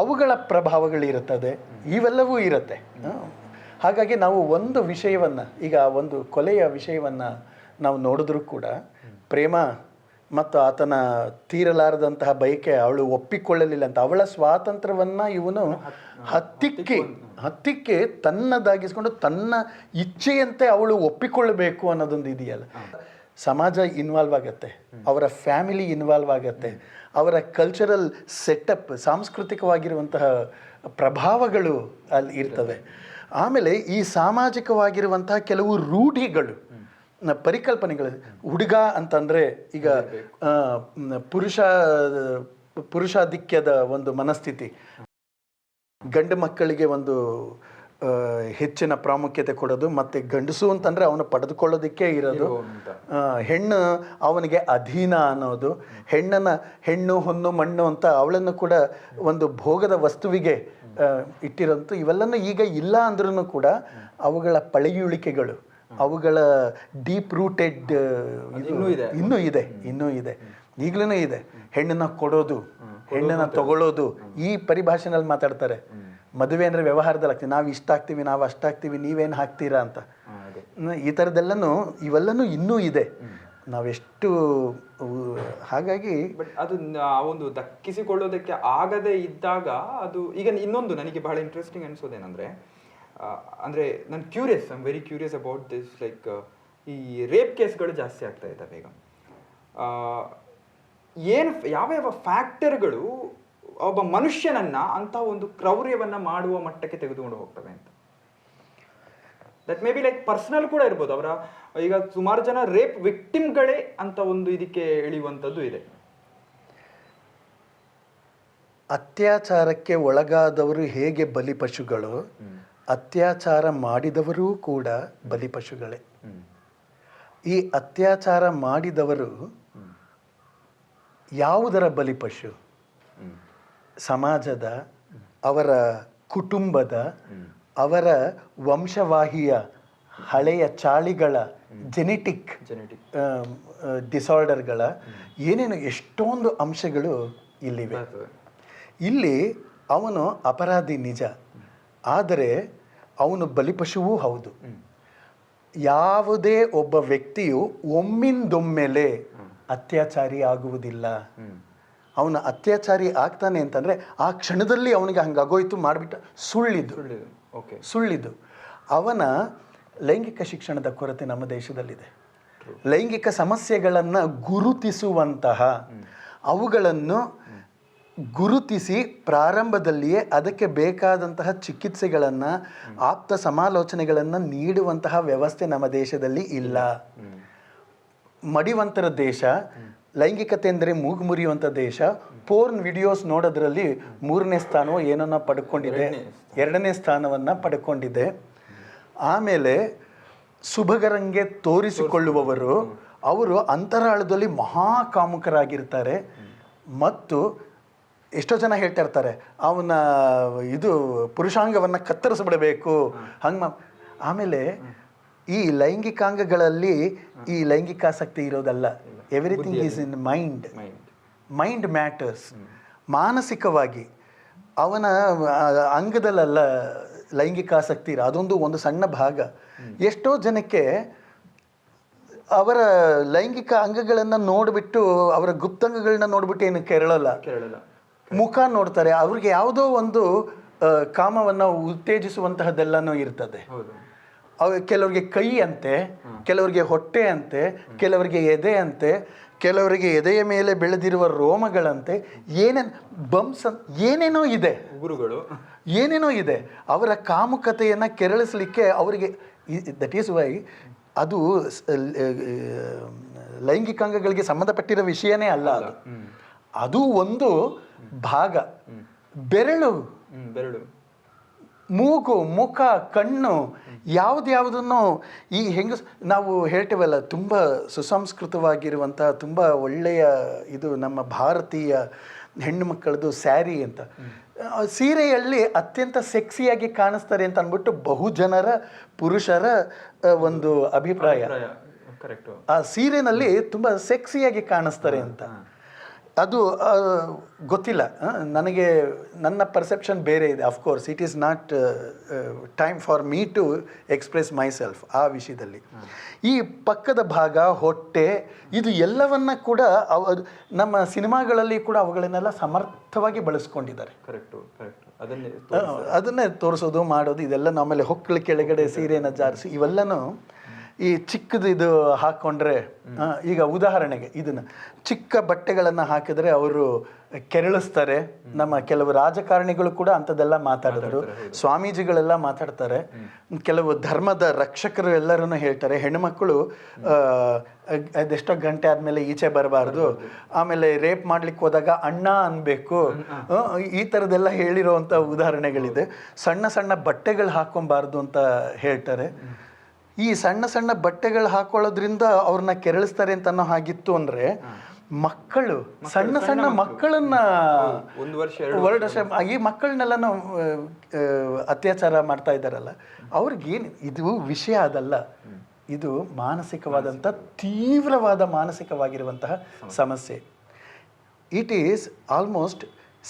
ಅವುಗಳ ಪ್ರಭಾವಗಳಿರುತ್ತದೆ ಇವೆಲ್ಲವೂ ಇರುತ್ತೆ. ಹಾಗಾಗಿ ನಾವು ಒಂದು ವಿಷಯವನ್ನು ಈಗ ಒಂದು ಕೊಲೆಯ ವಿಷಯವನ್ನು ನಾವು ನೋಡಿದ್ರೂ ಕೂಡ ಪ್ರೇಮ ಮತ್ತು ಆತನ ತೀರಲಾರದಂತಹ ಬಯಕೆ ಅವಳು ಒಪ್ಪಿಕೊಳ್ಳಲಿಲ್ಲ ಅಂತ. ಅವಳ ಸ್ವಾತಂತ್ರ್ಯವನ್ನು ಇವನು ಹತ್ತಿಕ್ಕೆ ಹತ್ತಿಕ್ಕೆ ತನ್ನದಾಗಿಸ್ಕೊಂಡು ತನ್ನ ಇಚ್ಛೆಯಂತೆ ಅವಳು ಒಪ್ಪಿಕೊಳ್ಳಬೇಕು ಅನ್ನೋದೊಂದು ಇದೆಯಲ್ಲ. ಸಮಾಜ ಇನ್ವಾಲ್ವ್ ಆಗತ್ತೆ. ಅವರ ಫ್ಯಾಮಿಲಿ ಇನ್ವಾಲ್ವ್ ಆಗತ್ತೆ. ಅವರ ಕಲ್ಚರಲ್ ಸೆಟಪ್ ಸಾಂಸ್ಕೃತಿಕವಾಗಿರುವಂತಹ ಪ್ರಭಾವಗಳು ಅಲ್ಲಿ ಇರ್ತವೆ. ಆಮೇಲೆ ಈ ಸಾಮಾಜಿಕವಾಗಿರುವಂತಹ ಕೆಲವು ರೂಢಿಗಳು ಪರಿಕಲ್ಪನೆಗಳು ಹುಡುಗ ಅಂತಂದರೆ ಈಗ ಪುರುಷ ಪುರುಷಾಧಿಕ್ಯದ ಒಂದು ಮನಸ್ಥಿತಿ. ಗಂಡು ಮಕ್ಕಳಿಗೆ ಒಂದು ಹೆಚ್ಚಿನ ಪ್ರಾಮುಖ್ಯತೆ ಕೊಡೋದು ಮತ್ತು ಗಂಡಸು ಅಂತಂದರೆ ಅವನು ಪಡೆದುಕೊಳ್ಳೋದಕ್ಕೆ ಇರೋದು. ಹೆಣ್ಣು ಅವನಿಗೆ ಅಧೀನ ಅನ್ನೋದು. ಹೆಣ್ಣನ್ನು ಹೆಣ್ಣು ಹೊನ್ನು ಮಣ್ಣು ಅಂತ ಅವಳನ್ನು ಕೂಡ ಒಂದು ಭೋಗದ ವಸ್ತುವಿಗೆ ಇಟ್ಟಿರೋಂಥ ಇವೆಲ್ಲನೂ ಈಗ ಇಲ್ಲ ಅಂದ್ರೂ ಕೂಡ ಅವುಗಳ ಪಳೆಯುಳಿಕೆಗಳು. ಅವುಗಳ ಡೀಪ್ ರೂಟೆಡ್ ಇನ್ನೂ ಇದೆ. ಇನ್ನೂ ಇದೆ ಇನ್ನೂ ಇದೆ. ಈಗಲೂ ಇದೆ. ಹೆಣ್ಣನ್ನ ಕೊಡೋದು ಹೆಣ್ಣನ್ನ ತಗೊಳ್ಳೋದು ಈ ಪರಿಭಾಷೆನಲ್ಲಿ ಮಾತಾಡ್ತಾರೆ. ಮದುವೆ ಅಂದ್ರೆ ವ್ಯವಹಾರದಲ್ಲಿ ಆಗ್ತೀವಿ. ನಾವು ಇಷ್ಟಾಗ್ತೀವಿ ನಾವು ಅಷ್ಟಾಗ್ತೀವಿ ನೀವೇನು ಹಾಕ್ತೀರಾ ಅಂತ. ಈ ಥರದ್ದೆಲ್ಲನೂ ಇವೆಲ್ಲನೂ ಇನ್ನೂ ಇದೆ. ನಾವೆಷ್ಟು ಹಾಗಾಗಿ ಬಟ್ ಅದು ಆ ಒಂದು ದಕ್ಕಿಸಿಕೊಳ್ಳೋದಕ್ಕೆ ಆಗದೆ ಇದ್ದಾಗ ಅದು ಈಗ ಇನ್ನೊಂದು ನನಗೆ ಬಹಳ ಇಂಟ್ರೆಸ್ಟಿಂಗ್ ಅನ್ಸೋದೇನಂದ್ರೆ ಅಂದರೆ ನಾನು curious I'm very curious about this like ಈ ರೇಪ್ ಕೇಸ್ಗಳು ಜಾಸ್ತಿ ಆಗ್ತಾ ಇದ್ದಾವೆ ಈಗ. ಏನು ಯಾವ ಯಾವ ಫ್ಯಾಕ್ಟರ್ಗಳು ಒಬ್ಬ ಮನುಷ್ಯನನ್ನ ಅಂತ ಒಂದು ಕ್ರೌರ್ಯವನ್ನ ಮಾಡುವ ಮಟ್ಟಕ್ಕೆ ತೆಗೆದುಕೊಂಡು ಹೋಗ್ತವೆ ಅಂತ. That may be like personal ಕೂಡ ಇರ್ಬೋದು. ಅವರ ಈಗ ಸುಮಾರು ಜನ ರೇಪ್ ವಿಕ್ಟಿಮ್ಗಳೇ ಅಂತ ಒಂದು ಇದಕ್ಕೆ ಇಳಿಯುವಂಥದ್ದು ಇದೆ. ಅತ್ಯಾಚಾರಕ್ಕೆ ಒಳಗಾದವರು ಹೇಗೆ ಬಲಿಪಶುಗಳು ಅತ್ಯಾಚಾರ ಮಾಡಿದವರೂ ಕೂಡ ಬಲಿಪಶುಗಳೇ. ಈ ಅತ್ಯಾಚಾರ ಮಾಡಿದವರು ಯಾವುದರ ಬಲಿಪಶು? ಸಮಾಜದ ಅವರ ಕುಟುಂಬದ ಅವರ ವಂಶವಾಹಿಯ ಹಳೆಯ ಚಾಳಿಗಳ ಜೆನೆಟಿಕ್ ಜೆನೆಟಿಕ್ ಡಿಸಾರ್ಡರ್ಗಳ ಏನೇನು ಎಷ್ಟೊಂದು ಅಂಶಗಳು ಇಲ್ಲಿವೆ. ಇಲ್ಲಿ ಅವನು ಅಪರಾಧಿ ನಿಜ. ಆದರೆ ಅವನು ಬಲಿಪಶುವೂ ಹೌದು. ಯಾವುದೇ ಒಬ್ಬ ವ್ಯಕ್ತಿಯು ಒಮ್ಮಿಂದೊಮ್ಮೆಲೆ ಅತ್ಯಾಚಾರಿ ಆಗುವುದಿಲ್ಲ. ಅವನ ಅತ್ಯಾಚಾರಿ ಆಗ್ತಾನೆ ಅಂತಂದರೆ ಆ ಕ್ಷಣದಲ್ಲಿ ಅವನಿಗೆ ಹಂಗಾಗೋಯ್ತು ಮಾಡಿಬಿಟ್ಟ ಸುಳ್ಳಿದ್ದು. ಓಕೆ ಸುಳ್ಳಿದ್ದು. ಅವನ ಲೈಂಗಿಕ ಶಿಕ್ಷಣದ ಕೊರತೆ ನಮ್ಮ ದೇಶದಲ್ಲಿದೆ. ಲೈಂಗಿಕ ಸಮಸ್ಯೆಗಳನ್ನು ಗುರುತಿಸುವಂತಹ ಅವುಗಳನ್ನು ಗುರುತಿಸಿ ಪ್ರಾರಂಭದಲ್ಲಿಯೇ ಅದಕ್ಕೆ ಬೇಕಾದಂತಹ ಚಿಕಿತ್ಸೆಗಳನ್ನು ಆಪ್ತ ಸಮಾಲೋಚನೆಗಳನ್ನು ನೀಡುವಂತಹ ವ್ಯವಸ್ಥೆ ನಮ್ಮ ದೇಶದಲ್ಲಿ ಇಲ್ಲ. ಮಡಿವಂತರ ದೇಶ ಲೈಂಗಿಕತೆ ಅಂದರೆ ಮೂಗು ಮುರಿಯುವಂಥ ದೇಶ ಪೋರ್ನ್ ವಿಡಿಯೋಸ್ ನೋಡೋದ್ರಲ್ಲಿ ಮೂರನೇ ಸ್ಥಾನವೋ ಏನನ್ನ ಪಡ್ಕೊಂಡಿದೆ. ಎರಡನೇ ಸ್ಥಾನವನ್ನು ಪಡ್ಕೊಂಡಿದೆ. ಆಮೇಲೆ ಸುಭಗರಂಗೆ ತೋರಿಸಿಕೊಳ್ಳುವವರು ಅವರು ಅಂತರಾಳದಲ್ಲಿ ಮಹಾಕಾಮುಕರಾಗಿರ್ತಾರೆ. ಮತ್ತು ಎಷ್ಟೋ ಜನ ಹೇಳ್ತಾ ಇರ್ತಾರೆ ಅವನ ಇದು ಪುರುಷಾಂಗವನ್ನು ಕತ್ತರಿಸ್ಬಿಡಬೇಕು. ಹಂಗೆ ಆಮೇಲೆ ಈ ಲೈಂಗಿಕಾಂಗಗಳಲ್ಲಿ ಈ ಲೈಂಗಿಕಾಸಕ್ತಿ ಇರೋದಲ್ಲ. Everything is in mind mind matters ಮಾನಸಿಕವಾಗಿ ಅವನ ಅಂಗದಲ್ಲೆಲ್ಲ ಲೈಂಗಿಕ ಆಸಕ್ತಿ ಇರೋ ಅದೊಂದು ಒಂದು ಸಣ್ಣ ಭಾಗ. ಎಷ್ಟೋ ಜನಕ್ಕೆ ಅವರ ಲೈಂಗಿಕ ಅಂಗಗಳನ್ನು ನೋಡಿಬಿಟ್ಟು ಅವರ ಗುಪ್ತಾಂಗಗಳನ್ನ ನೋಡಿಬಿಟ್ಟು ಏನು ಕೆರಳಲ್ಲ. ಕೇರಳ ಮುಖ ನೋಡ್ತಾರೆ ಅವ್ರಿಗೆ ಯಾವುದೋ ಒಂದು ಕಾಮವನ್ನು ಉತ್ತೇಜಿಸುವಂತಹದ್ದೆಲ್ಲನೂ ಇರ್ತದೆ. ಅವ ಕೆಲವರಿಗೆ ಕೈ ಅಂತೆ ಕೆಲವರಿಗೆ ಹೊಟ್ಟೆ ಅಂತೆ ಕೆಲವರಿಗೆ ಎದೆ ಅಂತೆ ಕೆಲವರಿಗೆ ಎದೆಯ ಮೇಲೆ ಬೆಳೆದಿರುವ ರೋಮಗಳಂತೆ ಏನೇನು ಬಂಪ್ಸ್ ಅಂತ ಏನೇನೋ ಇದೆ. ಗುರುಗಳು ಏನೇನೋ ಇದೆ. ಅವರ ಕಾಮುಕತೆಯನ್ನು ಕೆರಳಿಸಲಿಕ್ಕೆ ಅವರಿಗೆ ದಟ್ ಈಸ್ ವೈ ಅದು ಲೈಂಗಿಕಾಂಗಗಳಿಗೆ ಸಂಬಂಧಪಟ್ಟಿರೋ ವಿಷಯನೇ ಅಲ್ಲ ಅದು. ಅದು ಒಂದು ಭಾಗ. ಬೆರಳು. ಬೆರಳು. ಮೂಗು ಮುಖ ಕಣ್ಣು ಯಾವುದ್ಯಾವುದನ್ನು ಈ ಹೆಂಗ ನಾವು ಹೇಳ್ತೇವಲ್ಲ ತುಂಬ ಸುಸಂಸ್ಕೃತವಾಗಿರುವಂಥ ತುಂಬ ಒಳ್ಳೆಯ ಇದು ನಮ್ಮ ಭಾರತೀಯ ಹೆಣ್ಣು ಮಕ್ಕಳದು ಸ್ಯಾರಿ ಅಂತ. ಸೀರೆಯಲ್ಲಿ ಅತ್ಯಂತ ಸೆಕ್ಸಿಯಾಗಿ ಕಾಣಿಸ್ತಾರೆ ಅಂತ ಅಂದ್ಬಿಟ್ಟು ಬಹುಜನರ ಪುರುಷರ ಒಂದು ಅಭಿಪ್ರಾಯ. ಕರೆಕ್ಟ್. ಆ ಸೀರೆನಲ್ಲಿ ತುಂಬ ಸೆಕ್ಸಿಯಾಗಿ ಕಾಣಿಸ್ತಾರೆ ಅಂತ. ಅದು ಗೊತ್ತಿಲ್ಲ. ನನಗೆ ನನ್ನ ಪರ್ಸೆಪ್ಷನ್ ಬೇರೆ ಇದೆ. Of course it is not time for me to express myself ಆ ವಿಷಯದಲ್ಲಿ. ಈ ಪಕ್ಕದ ಭಾಗ ಹೊಟ್ಟೆ ಇದು ಎಲ್ಲವನ್ನ ಕೂಡ ಅವ ನಮ್ಮ ಸಿನಿಮಾಗಳಲ್ಲಿ ಕೂಡ ಅವುಗಳನ್ನೆಲ್ಲ ಸಮರ್ಥವಾಗಿ ಬಳಸ್ಕೊಂಡಿದ್ದಾರೆ. ಕರೆಕ್ಟು ಕರೆಕ್ಟ್ ಅದನ್ನೇ ಅದನ್ನೇ ತೋರಿಸೋದು ಮಾಡೋದು ಇದೆಲ್ಲ ಆಮೇಲೆ ಹೊಕ್ಕಳ ಕೆಳಗಡೆ ಸೀರೆನ ಜಾರಿಸಿ ಇವೆಲ್ಲನೂ ಈ ಚಿಕ್ಕದು ಇದು ಹಾಕ್ಕೊಂಡ್ರೆ ಈಗ ಉದಾಹರಣೆಗೆ ಇದನ್ನ. ಚಿಕ್ಕ ಬಟ್ಟೆಗಳನ್ನು ಹಾಕಿದ್ರೆ ಅವರು ಕೆರಳಿಸ್ತಾರೆ. ನಮ್ಮ ಕೆಲವು ರಾಜಕಾರಣಿಗಳು ಕೂಡ ಅಂಥದ್ದೆಲ್ಲ ಮಾತಾಡಿದ್ರು. ಸ್ವಾಮೀಜಿಗಳೆಲ್ಲ ಮಾತಾಡ್ತಾರೆ. ಕೆಲವು ಧರ್ಮದ ರಕ್ಷಕರು ಎಲ್ಲರೂ ಹೇಳ್ತಾರೆ. ಹೆಣ್ಣುಮಕ್ಕಳು ಅದೆಷ್ಟೋ ಗಂಟೆ ಆದಮೇಲೆ ಈಚೆ ಬರಬಾರ್ದು. ಆಮೇಲೆ ರೇಪ್ ಮಾಡ್ಲಿಕ್ಕೆ ಹೋದಾಗ ಅಣ್ಣ ಅನ್ಬೇಕು. ಈ ಥರದ್ದೆಲ್ಲ ಹೇಳಿರೋವಂಥ ಉದಾಹರಣೆಗಳಿದೆ. ಸಣ್ಣ ಸಣ್ಣ ಬಟ್ಟೆಗಳು ಹಾಕೊಬಾರ್ದು ಅಂತ ಹೇಳ್ತಾರೆ. ಈ ಸಣ್ಣ ಸಣ್ಣ ಬಟ್ಟೆಗಳು ಹಾಕೊಳ್ಳೋದ್ರಿಂದ ಅವ್ರನ್ನ ಕೆರಳಿಸ್ತಾರೆ ಅಂತ ಅನ್ನೋ ಹಾಗಿತ್ತು ಅಂದ್ರೆ ಮಕ್ಕಳು ಸಣ್ಣ ಸಣ್ಣ ಮಕ್ಕಳನ್ನ ಒಂದು ವರ್ಷ ಎರಡು ವರ್ಡ್ ವರ್ಷ. ಈ ಮಕ್ಕಳನ್ನೆಲ್ಲ ನಾವು ಅತ್ಯಾಚಾರ ಮಾಡ್ತಾ ಇದ್ದಾರಲ್ಲ ಅವ್ರಿಗೇನು ಇದು ವಿಷಯ ಅದಲ್ಲ. ಇದು ಮಾನಸಿಕವಾದಂಥ ತೀವ್ರವಾದ ಮಾನಸಿಕವಾಗಿರುವಂತಹ ಸಮಸ್ಯೆ. It is almost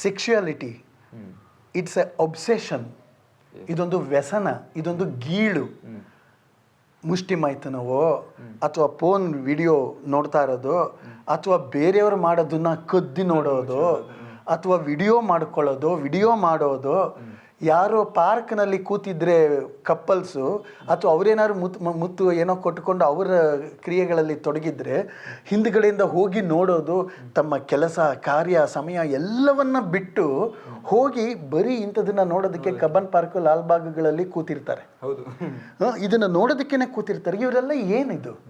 sexuality it's a obsession ಇದೊಂದು ವ್ಯಸನ ಇದೊಂದು ಗೀಳು. ಮುಷ್ಟಿ ಮಾಯ್ತನವೋ ಅಥವಾ ಫೋನ್ ವಿಡಿಯೋ ನೋಡ್ತಾ ಇರೋದು ಅಥವಾ ಬೇರೆಯವರು ಮಾಡೋದನ್ನ ಕದ್ದಿ ನೋಡೋದು ಅಥವಾ ವಿಡಿಯೋ ಮಾಡ್ಕೊಳ್ಳೋದು ವಿಡಿಯೋ ಮಾಡೋದು ಯಾರೋ ಪಾರ್ಕ್ನಲ್ಲಿ ಕೂತಿದ್ರೆ ಕಪ್ಪಲ್ಸು ಅಥವಾ ಅವರೇನಾದ್ರು ಮುತ್ತು ಮುತ್ತು ಏನೋ ಕೊಟ್ಟುಕೊಂಡು ಅವರ ಕ್ರಿಯೆಗಳಲ್ಲಿ ತೊಡಗಿದ್ರೆ ಹಿಂದ್ಗಡೆಯಿಂದ ಹೋಗಿ ನೋಡೋದು ತಮ್ಮ ಕೆಲಸ ಕಾರ್ಯ ಸಮಯ ಎಲ್ಲವನ್ನ ಬಿಟ್ಟು ಹೋಗಿ ಬರೀ ಇಂಥದನ್ನ ನೋಡೋದಕ್ಕೆ ಕಬ್ಬನ್ ಪಾರ್ಕ್ ಲಾಲ್ಬಾಗ್ಗಳಲ್ಲಿ ಕೂತಿರ್ತಾರೆ. ಹೌದು. ಇದನ್ನ ನೋಡೋದಕ್ಕೇನೆ ಕೂತಿರ್ತಾರೆ. ಇವರೆಲ್ಲ ಏನಿದು?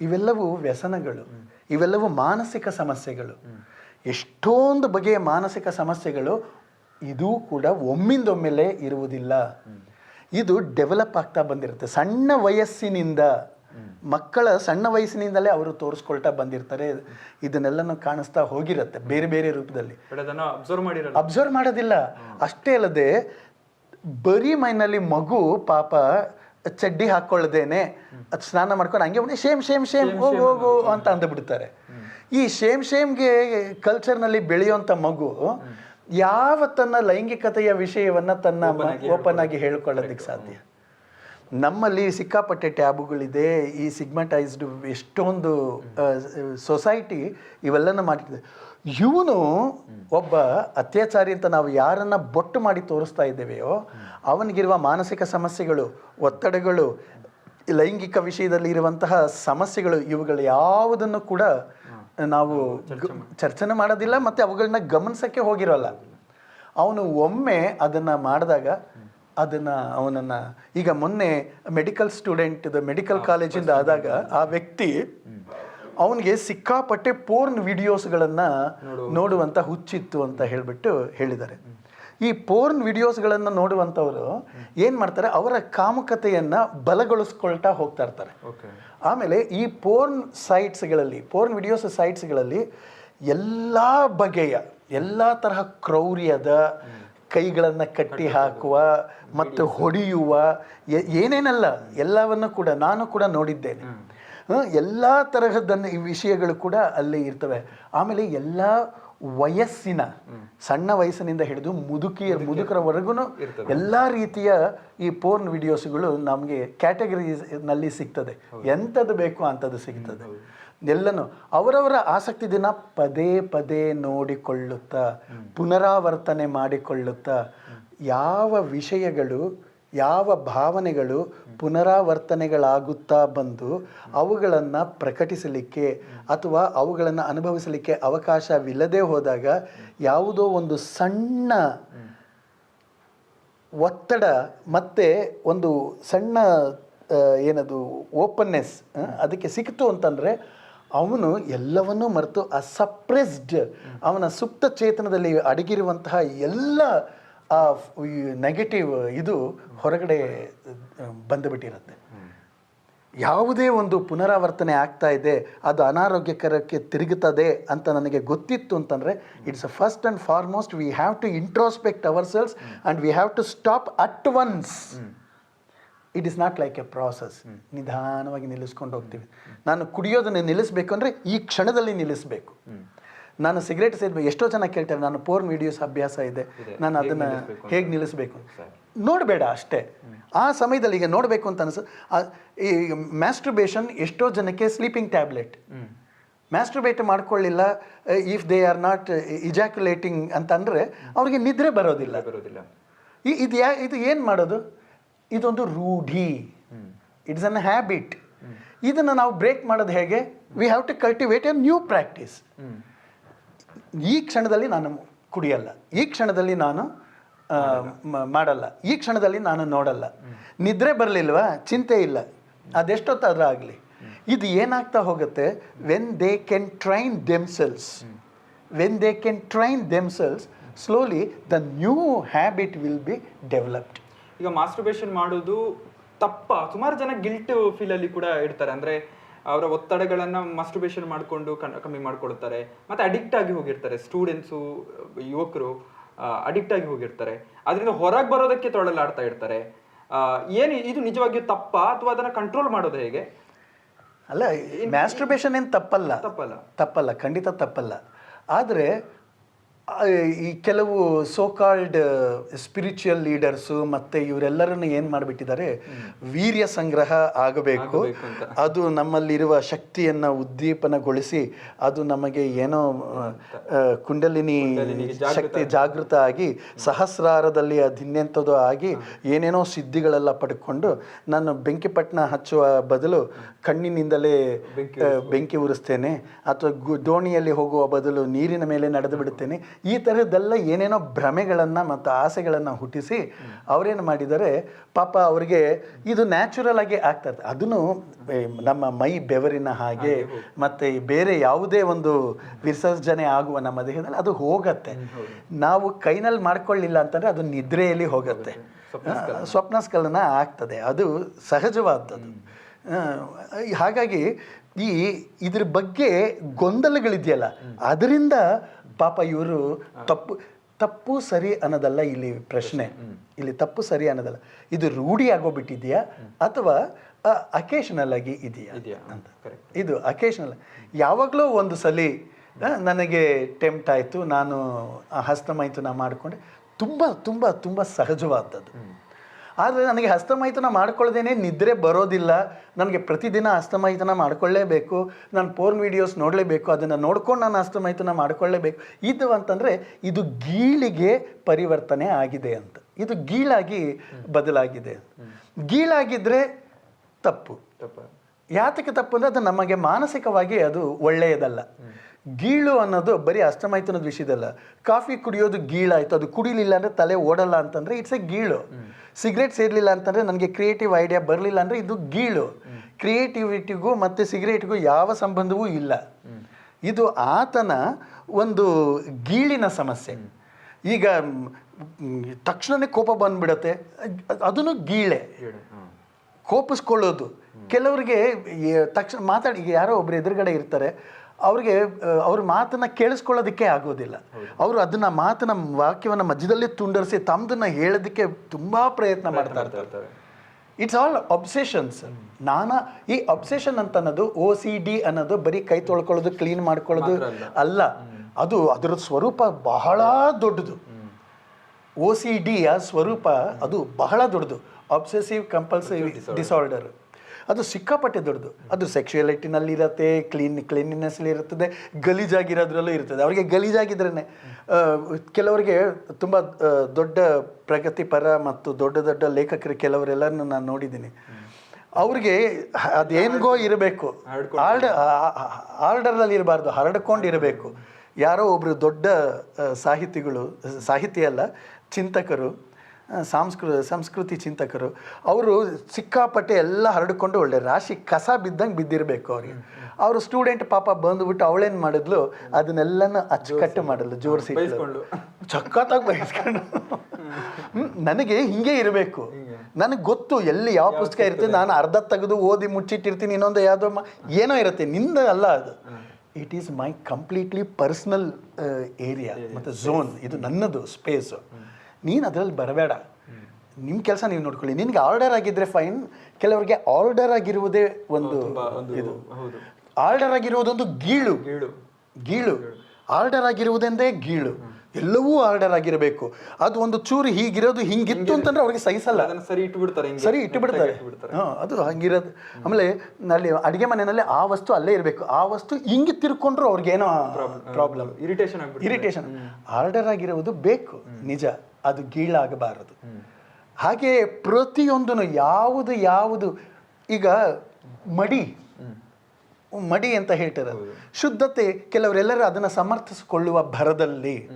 ಇವೆಲ್ಲವೂ ವ್ಯಸನಗಳು. ಇವೆಲ್ಲವೂ ಮಾನಸಿಕ ಸಮಸ್ಯೆಗಳು. ಎಷ್ಟೊಂದು ಬಗೆಯ ಮಾನಸಿಕ ಸಮಸ್ಯೆಗಳು ಇದೂ ಕೂಡ ಒಮ್ಮಿಂದೊಮ್ಮೆಲೆ ಇರುವುದಿಲ್ಲ. ಇದು ಡೆವಲಪ್ ಆಗ್ತಾ ಬಂದಿರುತ್ತೆ. ಸಣ್ಣ ವಯಸ್ಸಿನಿಂದ ಮಕ್ಕಳ ಸಣ್ಣ ವಯಸ್ಸಿನಿಂದಲೇ ಅವರು ತೋರಿಸ್ಕೊಳ್ತಾ ಬಂದಿರ್ತಾರೆ. ಇದನ್ನೆಲ್ಲ ಕಾಣಿಸ್ತಾ ಹೋಗಿರುತ್ತೆ ಬೇರೆ ಬೇರೆ ರೂಪದಲ್ಲಿ. ಅಬ್ಸರ್ವ್ ಮಾಡೋದಿಲ್ಲ. ಅಷ್ಟೇ ಅಲ್ಲದೆ ಬರೀ ಮೈನಲ್ಲಿ ಮಗು ಪಾಪ ಚಡ್ಡಿ ಹಾಕೊಳ್ಳದೇನೆ ಅದು ಸ್ನಾನ ಮಾಡ್ಕೊಂಡು ಹಂಗೆ ಉಂಟು ಶೇಮ್ ಶೇಮ್ ಶೇಮ್ ಹೋಗು ಹೋಗು ಅಂತ ಅಂದ್ಬಿಡ್ತಾರೆ. ಈ ಶೇಮ್ ಶೇಮ್ಗೆ ಕಲ್ಚರ್ನಲ್ಲಿ ಬೆಳೆಯುವಂಥ ಮಗು ಯಾವ ತನ್ನ ಲೈಂಗಿಕತೆಯ ವಿಷಯವನ್ನ ತನ್ನ ಓಪನ್ ಆಗಿ ಹೇಳ್ಕೊಳ್ಳೋದಕ್ಕೆ ಸಾಧ್ಯ. ನಮ್ಮಲ್ಲಿ ಸಿಕ್ಕಾಪಟ್ಟೆ ಟ್ಯಾಬುಗಳಿದೆ. ಈ ಸಿಗ್ಮಟೈಸ್ಡ್ ಎಷ್ಟೊಂದು ಸೊಸೈಟಿ ಇವೆಲ್ಲನ ಮಾಡಿದೆ ಇವನು ಒಬ್ಬ ಅತ್ಯಾಚಾರಿ ಅಂತ ನಾವು ಯಾರನ್ನ ಬೊಟ್ಟು ಮಾಡಿ ತೋರಿಸ್ತಾ ಇದ್ದೇವೆಯೋ ಅವನಿಗಿರುವ ಮಾನಸಿಕ ಸಮಸ್ಯೆಗಳು ಒತ್ತಡಗಳು ಲೈಂಗಿಕ ವಿಷಯದಲ್ಲಿ ಇರುವಂತಹ ಸಮಸ್ಯೆಗಳು ಇವುಗಳು ಯಾವುದನ್ನು ಕೂಡ ನಾವು ಚರ್ಚನೆ ಮಾಡೋದಿಲ್ಲ ಮತ್ತೆ ಅವುಗಳನ್ನ ಗಮನಿಸಕ್ಕೆ ಹೋಗಿರೋಲ್ಲ. ಅವನು ಒಮ್ಮೆ ಅದನ್ನ ಮಾಡಿದಾಗ ಅದನ್ನ ಅವನನ್ನ ಈಗ ಮೊನ್ನೆ ಮೆಡಿಕಲ್ ಸ್ಟೂಡೆಂಟ್ ಮೆಡಿಕಲ್ ಕಾಲೇಜಿಂದ ಆದಾಗ ಆ ವ್ಯಕ್ತಿ ಅವನಿಗೆ ಸಿಕ್ಕಾಪಟ್ಟೆ ಪೋರ್ನ್ ವಿಡಿಯೋಸ್ಗಳನ್ನು ನೋಡುವಂತ ಹುಚ್ಚಿತ್ತು ಅಂತ ಹೇಳ್ಬಿಟ್ಟು ಹೇಳಿದ್ದಾರೆ. ಈ ಪೋರ್ನ್ ವಿಡಿಯೋಸ್ಗಳನ್ನು ನೋಡುವಂಥವರು ಏನು ಮಾಡ್ತಾರೆ? ಅವರ ಕಾಮುಕತೆಯನ್ನು ಬಲಗೊಳಿಸ್ಕೊಳ್ತಾ ಹೋಗ್ತಾ ಇರ್ತಾರೆ. ಆಮೇಲೆ ಈ ಪೋರ್ನ್ ಸೈಟ್ಸ್ಗಳಲ್ಲಿ ಪೋರ್ನ್ ವಿಡಿಯೋಸ್ ಸೈಟ್ಸ್ಗಳಲ್ಲಿ ಎಲ್ಲ ಬಗೆಯ ಎಲ್ಲ ತರಹ ಕ್ರೌರ್ಯದ ಕೈಗಳನ್ನು ಕಟ್ಟಿ ಹಾಕುವ ಮತ್ತು ಹೊಡೆಯುವ ಏನೇನಲ್ಲ ಎಲ್ಲವನ್ನು ಕೂಡ ನಾನು ಕೂಡ ನೋಡಿದ್ದೇನೆ. ಎಲ್ಲ ತರಹದ ಈ ವಿಷಯಗಳು ಕೂಡ ಅಲ್ಲಿ ಇರ್ತವೆ. ಆಮೇಲೆ ಎಲ್ಲ ವಯಸ್ಸಿನ ಸಣ್ಣ ವಯಸ್ಸಿನಿಂದ ಹಿಡಿದು ಮುದುಕಿಯರ್ ಮುದುಕರವರೆಗೂ ಎಲ್ಲ ರೀತಿಯ ಈ ಪೋರ್ನ್ ವಿಡಿಯೋಸ್ಗಳು ನಮಗೆ ಕ್ಯಾಟಗರೀಸ್ನಲ್ಲಿ ಸಿಗ್ತದೆ. ಎಂಥದ್ದು ಬೇಕು ಅಂಥದ್ದು ಸಿಗ್ತದೆ. ಎಲ್ಲನೂ ಅವರವರ ಆಸಕ್ತಿ ದಿನ ಪದೇ ಪದೇ ನೋಡಿಕೊಳ್ಳುತ್ತಾ ಪುನರಾವರ್ತನೆ ಮಾಡಿಕೊಳ್ಳುತ್ತಾ ಯಾವ ವಿಷಯಗಳು ಯಾವ ಭಾವನೆಗಳು ಪುನರಾವರ್ತನೆಗಳಾಗುತ್ತಾ ಬಂದು ಅವುಗಳನ್ನು ಪ್ರಕಟಿಸಲಿಕ್ಕೆ ಅಥವಾ ಅವುಗಳನ್ನು ಅನುಭವಿಸಲಿಕ್ಕೆ ಅವಕಾಶವಿಲ್ಲದೆ ಹೋದಾಗ ಯಾವುದೋ ಒಂದು ಸಣ್ಣ ಒತ್ತಡ ಮತ್ತೆ ಒಂದು ಸಣ್ಣ ಏನದು ಓಪನ್ನೆಸ್ ಅದಕ್ಕೆ ಸಿಕ್ತು ಅಂತಂದರೆ ಅವನು ಎಲ್ಲವನ್ನೂ ಮರೆತು ಅಸಪ್ರೆಸ್ಡ್, ಅವನ ಸುಪ್ತ ಚೇತನದಲ್ಲಿ ಅಡಗಿರುವಂತಹ ಎಲ್ಲ ಆ ನೆಗೆಟಿವ್ ಇದು ಹೊರಗಡೆ, ಬಂದುಬಿಟ್ಟಿರುತ್ತೆ. ಯಾವುದೇ ಒಂದು ಪುನರಾವರ್ತನೆ ಆಗ್ತಾ ಇದೆ, ಅದು ಅನಾರೋಗ್ಯಕರಕ್ಕೆ ತಿರುಗುತ್ತದೆ ಅಂತ ನನಗೆ ಗೊತ್ತಿತ್ತು ಅಂತಂದರೆ it's a first and foremost we have to introspect ourselves and we have to stop at once it is not like a process ನಿಧಾನವಾಗಿ ನಿಲ್ಲಿಸ್ಕೊಂಡು ಹೋಗ್ತೀವಿ. ನಾನು ಕುಡಿಯೋದನ್ನು ನಿಲ್ಲಿಸಬೇಕು ಅಂದರೆ ಈ ಕ್ಷಣದಲ್ಲಿ ನಿಲ್ಲಿಸಬೇಕು. ನಾನು ಸಿಗರೇಟ್ ಸೇರ್ಬೇಕು ಎಷ್ಟೋ ಜನ ಕೇಳ್ತಾರೆ ನಾನು ಪೋರ್ನ್ ವಿಡಿಯೋಸ್ ಅಭ್ಯಾಸ ಇದೆ. ನಾನು ಅದನ್ನು ಹೇಗೆ ನಿಲ್ಲಿಸಬೇಕು ನೋಡಬೇಡ ಅಷ್ಟೇ. ಆ ಸಮಯದಲ್ಲಿ ಈಗ ನೋಡಬೇಕು ಅಂತ ಅನಿಸ್ ಈ ಮ್ಯಾಸ್ಟ್ರಬೇಷನ್ ಎಷ್ಟೋ ಜನಕ್ಕೆ sleeping tablet masturbate ಮಾಡ್ಕೊಳ್ಳಿಲ್ಲ if they are not ejaculating ಅಂತಂದರೆ ಅವ್ರಿಗೆ ನಿದ್ರೆ ಬರೋದಿಲ್ಲ. ಬರೋದಿಲ್ಲ. ಈ- ಇದು ಯಾ ಇದು ಏನು ಮಾಡೋದು? ಇದೊಂದು ರೂಢಿ. ಇಟ್ಸ್ ಅನ್ ಹ್ಯಾಬಿಟ್ ಇದನ್ನು ನಾವು ಬ್ರೇಕ್ ಮಾಡೋದು ಹೇಗೆ? We have to cultivate a new practice ಈ ಕ್ಷಣದಲ್ಲಿ ನಾನು ಕುಡಿಯಲ್ಲ. ಈ ಕ್ಷಣದಲ್ಲಿ ನಾನು ಮಾಡಲ್ಲ. ಈ ಕ್ಷಣದಲ್ಲಿ ನಾನು ನೋಡಲ್ಲ. ನಿದ್ರೆ ಬರಲಿಲ್ವಾ? ಚಿಂತೆ ಇಲ್ಲ. ಅದೆಷ್ಟೊತ್ತಾದ್ರೂ ಆಗಲಿ. ಇದು ಏನಾಗ್ತಾ ಹೋಗುತ್ತೆ? When they can train themselves when they can train themselves slowly the new habit will be developed ಈಗ ಮಾಸ್ಟರ್ಬೇಷನ್ ಮಾಡೋದು ತಪ್ಪ. ಸುಮಾರು ಜನ ಗಿಲ್ಟ್ ಫೀಲಲ್ಲಿ ಕೂಡ ಇಡ್ತಾರೆ. ಅಂದ್ರೆ ಅವರ ಒತ್ತಡಗಳನ್ನು ಮಾಸ್ಟರ್ಬೇಷನ್ ಮಾಡಿಕೊಂಡು ಕಮ್ಮಿ ಮಾಡ್ಕೊಳ್ತಾರೆ. ಮತ್ತೆ ಅಡಿಕ್ಟ್ ಆಗಿ ಹೋಗಿರ್ತಾರೆ. ಸ್ಟೂಡೆಂಟ್ಸು ಯುವಕರು ಅಡಿಕ್ಟ್ ಆಗಿ ಹೋಗಿರ್ತಾರೆ. ಅದರಿಂದ ಹೊರಗೆ ಬರೋದಕ್ಕೆ ತೊಳಲಾಡ್ತಾ ಇರ್ತಾರೆ. ಏನು ಇದು ನಿಜವಾಗಿಯೂ ತಪ್ಪಾ? ಅಥವಾ ಅದನ್ನ ಕಂಟ್ರೋಲ್ ಮಾಡೋದು ಹೇಗೆ? ಅಲ್ಲ ಮ್ಯಾಸ್ಟ್ರಬೇಷನ್ ಏನು ತಪ್ಪಲ್ಲ? ತಪ್ಪಲ್ಲ. ತಪ್ಪಲ್ಲ ಖಂಡಿತ ತಪ್ಪಲ್ಲ. ಆದರೆ ಈ ಕೆಲವು ಸೋಕಾಲ್ಡ್ ಸ್ಪಿರಿಚುವಲ್ ಲೀಡರ್ಸು ಮತ್ತು ಇವರೆಲ್ಲರನ್ನು ಏನು ಮಾಡಿಬಿಟ್ಟಿದ್ದಾರೆ? ವೀರ್ಯ ಸಂಗ್ರಹ ಆಗಬೇಕು. ಅದು ನಮ್ಮಲ್ಲಿರುವ ಶಕ್ತಿಯನ್ನು ಉದ್ದೀಪನಗೊಳಿಸಿ ಅದು ನಮಗೆ ಏನೋ ಕುಂಡಲಿನಿ ಶಕ್ತಿ ಜಾಗೃತ ಆಗಿ ಸಹಸ್ರಾರದಲ್ಲಿ ಅದಿನ್ನೆಂಥದ್ದು ಆಗಿ ಏನೇನೋ ಸಿದ್ಧಿಗಳೆಲ್ಲ ಪಡ್ಕೊಂಡು ನಾನು ಬೆಂಕಿಪಟ್ಟಣ ಹಚ್ಚುವ ಬದಲು ಕಣ್ಣಿನಿಂದಲೇ ಬೆಂಕಿ ಉರಿಸ್ತೇನೆ. ಅಥವಾ ಗು ದೋಣಿಯಲ್ಲಿ ಹೋಗುವ ಬದಲು ನೀರಿನ ಮೇಲೆ ನಡೆದು ಬಿಡುತ್ತೇನೆ. ಈ ಥರದ್ದೆಲ್ಲ ಏನೇನೋ ಭ್ರಮೆಗಳನ್ನು ಮತ್ತು ಆಸೆಗಳನ್ನು ಹುಟ್ಟಿಸಿ ಅವರೇನು ಮಾಡಿದ್ದಾರೆ ಪಾಪ ಅವರಿಗೆ ಇದು ನ್ಯಾಚುರಲ್ ಆಗಿ ಆಗ್ತದೆ ಅದನ್ನು ನಮ್ಮ ಮೈ ಬೆವರಿನ ಹಾಗೆ ಮತ್ತು ಬೇರೆ ಯಾವುದೇ ಒಂದು ವಿಸರ್ಜನೆ ಆಗುವ ನಮ್ಮ ದೇಹದಲ್ಲಿ ಅದು ಹೋಗತ್ತೆ. ನಾವು ಕೈನಲ್ಲಿ ಮಾಡ್ಕೊಳ್ಳಿಲ್ಲ ಅಂತಂದರೆ ಅದು ನಿದ್ರೆಯಲ್ಲಿ ಹೋಗುತ್ತೆ. ಸ್ವಪ್ನ ಸ್ವಪ್ನಸ್ಖಲನ ಆಗ್ತದೆ. ಅದು ಸಹಜವಾದದ್ದು. ಹಾಗಾಗಿ ಈ ಇದ್ರ ಬಗ್ಗೆ ಗೊಂದಲಗಳಿದೆಯಲ್ಲ. ಅದರಿಂದ ಪಾಪ ಇವರು ತಪ್ಪು ತಪ್ಪು ಸರಿ ಅನ್ನೋದಲ್ಲ ಇಲ್ಲಿ ಪ್ರಶ್ನೆ. ಇಲ್ಲಿ ತಪ್ಪು ಸರಿ ಅನ್ನೋದಲ್ಲ. ಇದು ರೂಢಿ ಆಗೋಗ್ಬಿಟ್ಟಿದೆಯಾ ಅಥವಾ ಅಕೇಶನಲ್ ಆಗಿ ಇದೆಯಾ ಅಂತ. ಕರೆಕ್ಟ್ ಇದು ಅಕೇಶನಲ್ ಯಾವಾಗಲೂ ಒಂದು ಸಲ ನನಗೆ ಟೆಂಪ್ಟ್ ಆಯಿತು ನಾನು ಹಸ್ತಮಾಯಿತು ನಾನು ಮಾಡಿಕೊಂಡೆ. ತುಂಬ ತುಂಬ ತುಂಬ ಸಹಜವಾದದ್ದು. ಆದರೆ ನನಗೆ ಹಸ್ತಮೈಥುನ ಮಾಡ್ಕೊಳ್ಳ್ದೇ ನಿದ್ರೆ ಬರೋದಿಲ್ಲ. ನನಗೆ ಪ್ರತಿದಿನ ಹಸ್ತಮೈಥುನ ಮಾಡ್ಕೊಳ್ಳೇಬೇಕು. ನಾನು ಪೋರ್ನ್ ವೀಡಿಯೋಸ್ ನೋಡಲೇಬೇಕು. ಅದನ್ನು ನೋಡ್ಕೊಂಡು ನಾನು ಹಸ್ತಮೈಥುನ ಮಾಡ್ಕೊಳ್ಳೇಬೇಕು. ಇದು ಅಂತಂದರೆ ಇದು ಗೀಳಿಗೆ ಪರಿವರ್ತನೆ ಆಗಿದೆ ಅಂತ. ಇದು ಗೀಳಾಗಿ ಬದಲಾಗಿದೆ ಗೀಳಾಗಿದ್ದರೆ ತಪ್ಪು. ತಪ್ಪು. ಯಾತಕ್ಕೆ ತಪ್ಪು ಅಂದರೆ ಅದು ನಮಗೆ ಮಾನಸಿಕವಾಗಿ ಅದು ಒಳ್ಳೆಯದಲ್ಲ. ಗೀಳು ಅನ್ನೋದು ಬರೀ ಅಷ್ಟಮೈತನದ ವಿಷಯದಲ್ಲ ಕಾಫಿ ಕುಡಿಯೋದು ಗೀಳಾಯ್ತು. ಅದು ಕುಡಿಲಿಲ್ಲ ಅಂದರೆ ತಲೆ ಓಡಲ್ಲ ಅಂತಂದರೆ ಇಟ್ಸ್ ಎ ಗೀಳು. ಸಿಗರೇಟ್ ಸೇರಲಿಲ್ಲ ಅಂತಂದರೆ ನನಗೆ ಕ್ರಿಯೇಟಿವ್ ಐಡಿಯಾ ಬರಲಿಲ್ಲ ಅಂದರೆ ಇದು ಗೀಳು. ಕ್ರಿಯೇಟಿವಿಟಿಗೂ ಮತ್ತು ಸಿಗರೇಟ್ಗೂ ಯಾವ ಸಂಬಂಧವೂ ಇಲ್ಲ. ಇದು ಆತನ ಒಂದು ಗೀಳಿನ ಸಮಸ್ಯೆ. ಈಗ ತಕ್ಷಣನೇ ಕೋಪ ಬಂದ್ಬಿಡತ್ತೆ. ಅದ್- ಅದನ್ನು ಗೀಳೆ. ಕೋಪಿಸ್ಕೊಳ್ಳೋದು. ಕೆಲವರಿಗೆ ತಕ್ಷಣ ಮಾತಾಡಿ ಯಾರೋ ಒಬ್ರು ಎದುರುಗಡೆ ಇರ್ತಾರೆ. ಅವ್ರಿಗೆ ಅವ್ರ ಮಾತನ್ನ ಕೇಳಿಸ್ಕೊಳ್ಳೋದಕ್ಕೆ ಆಗೋದಿಲ್ಲ. ಅವರು ಅದನ್ನ ಮಾತನ್ನ ವಾಕ್ಯವನ್ನ ಮಧ್ಯದಲ್ಲಿ ತುಂಡರಿಸಿ ತಮ್ಮದನ್ನ ಹೇಳೋದಕ್ಕೆ ತುಂಬಾ ಪ್ರಯತ್ನ ಮಾಡ್ತಾ ಇರ್ತಾರೆ. ಇರ್ತಾರೆ. ಇಟ್ಸ್ ಆಲ್ ಅಬ್ಸೆಷನ್ಸ್ ನಾನಾ ಈ ಅಬ್ಸೆಷನ್ ಅಂತ ಅನ್ನೋದು ಒ ಸಿ ಡಿ ಅನ್ನೋದು ಬರೀ ಕೈ ತೊಳ್ಕೊಳ್ಳೋದು ಕ್ಲೀನ್ ಮಾಡ್ಕೊಳ್ಳೋದು ಅಲ್ಲ. ಅದು ಅದರ ಸ್ವರೂಪ ಬಹಳ ದೊಡ್ಡದು. ಒ ಸಿ ಡಿಯ ಸ್ವರೂಪ ಅದು ಬಹಳ ದೊಡ್ಡದು. ಅಬ್ಸೆಸಿವ್ ಕಂಪಲ್ಸರಿ ಡಿಸಾರ್ಡರ್ ಅದು ಸಿಕ್ಕಾಪಟ್ಟೆ ದೊಡ್ಡದು. ಅದು ಸೆಕ್ಷುಯಾಲಿಟಿನಲ್ಲಿ ಇರುತ್ತೆ ಕ್ಲೀನ್ ಕ್ಲೀನಿನೆಸ್ಲಿ ಇರುತ್ತದೆ ಗಲೀಜಾಗಿರೋದ್ರಲ್ಲೂ ಇರ್ತದೆ. ಅವರಿಗೆ ಗಲೀಜಾಗಿದ್ರೇ ಕೆಲವರಿಗೆ ತುಂಬ ದೊಡ್ಡ ಪ್ರಗತಿಪರ ಮತ್ತು ದೊಡ್ಡ ದೊಡ್ಡ ಲೇಖಕರು ಕೆಲವರೆಲ್ಲರನ್ನು ನಾನು ನೋಡಿದ್ದೀನಿ. ಅವ್ರಿಗೆ ಅದೇನ್ಗೋ ಇರಬೇಕು. ಆರ್ಡ್ ಆರ್ಡರ್ನಲ್ಲಿ ಇರಬಾರ್ದು ಹರಡ್ಕೊಂಡು ಇರಬೇಕು ಯಾರೋ ಒಬ್ಬರು ದೊಡ್ಡ ಸಾಹಿತಿಗಳು ಸಾಹಿತಿ ಅಲ್ಲ ಚಿಂತಕರು ಸಾಂಸ್ಕೃ ಸಂಸ್ಕೃತಿ ಚಿಂತಕರು ಅವರು ಸಿಕ್ಕಾಪಟ್ಟೆ ಎಲ್ಲ ಹರಡ್ಕೊಂಡು ಒಳ್ಳೆ ರಾಶಿ ಕಸ ಬಿದ್ದಂಗೆ ಬಿದ್ದಿರಬೇಕು ಅವ್ರಿಗೆ. ಅವರು ಸ್ಟೂಡೆಂಟ್ ಪಾಪ ಬಂದುಬಿಟ್ಟು ಅವಳೇನು ಮಾಡಿದ್ಲು ಅದನ್ನೆಲ್ಲನೂ ಅಚ್ಚುಕಟ್ಟು ಮಾಡಿದ್ಲು ಜೋರು ಸಿಕ್ಕಿಸ್ಕೊಂಡು ಚಕ್ಕತ್ತಾಗಿ ಬಯಸ್ಕೊಂಡು ನನಗೆ ಹಿಂಗೆ ಇರಬೇಕು. ನನಗೆ ಗೊತ್ತು ಎಲ್ಲಿ ಯಾವ ಪುಸ್ತಕ ಇರುತ್ತೆ ನಾನು ಅರ್ಧ ತೆಗೆದು ಓದಿ ಮುಚ್ಚಿಟ್ಟಿರ್ತೀನಿ ಇನ್ನೊಂದು ಯಾವುದೋ ಮ- ಏನೋ ಇರುತ್ತೆ ನಿಂದ ಅಲ್ಲ ಅದು. It is my completely personal area ಮತ್ತು ಝೋನ್ ಇದು ನನ್ನದು ಸ್ಪೇಸು ನೀನು ಅದರಲ್ಲಿ ಬರಬೇಡ. ನಿಮ್ಮ ಕೆಲಸ ನೀವು ನೋಡ್ಕೊಳ್ಳಿ. ನಿನಗೆ ಆರ್ಡರ್ ಆಗಿದ್ರೆ ಫೈನ್. ಕೆಲವರಿಗೆ ಆರ್ಡರ್ ಆಗಿರುವುದೇ ಒಂದು ಇದು. ಆರ್ಡರ್ ಆಗಿರುವುದೊಂದು ಗೀಳು. ಗೀಳು. ಗೀಳು. ಆರ್ಡರ್ ಆಗಿರುವುದೆಂದೇ ಗೀಳು. ಎಲ್ಲವೂ ಆರ್ಡರ್ ಆಗಿರಬೇಕು. ಅದು ಒಂದು ಚೂರು ಹೀಗಿರೋದು ಹಿಂಗಿತ್ತು ಅಂತಂದ್ರೆ ಅವ್ರಿಗೆ ಸಹಿಸಲ್ಲ. ಅದನ್ನ ಸರಿ ಇಟ್ಟು ಬಿಡ್ತಾರೆ ಸರಿ ಇಟ್ಟು ಬಿಡ್ತಾರೆ ಅದು ಹಂಗಿರೋದು. ಆಮೇಲೆ ಅಲ್ಲಿ ಅಡುಗೆ ಮನೆಯಲ್ಲಿ ಆ ವಸ್ತು ಅಲ್ಲೇ ಇರಬೇಕು. ಆ ವಸ್ತು ಹಿಂಗೆ ತಿರ್ಕೊಂಡ್ರು ಅವ್ರಿಗೇನೋ ಪ್ರಾಬ್ಲಮ್ ಇರಿಟೇಷನ್ ಇರಿಟೇಷನ್. ಆರ್ಡರ್ ಆಗಿರೋದು ಬೇಕು. ನಿಜ. ಅದು ಗೀಳಾಗಬಾರದು. ಹಾಗೆ ಪ್ರತಿಯೊಂದನ್ನು ಯಾವುದು ಯಾವುದು ಈಗ ಮಡಿ ಮಡಿ ಅಂತ ಹೇಳ್ತಾರೆ. ಶುದ್ಧತೆ ಕೆಲವರೆಲ್ಲರೂ ಅದನ್ನು ಸಮರ್ಥಿಸಿಕೊಳ್ಳುವ ಭರದಲ್ಲಿ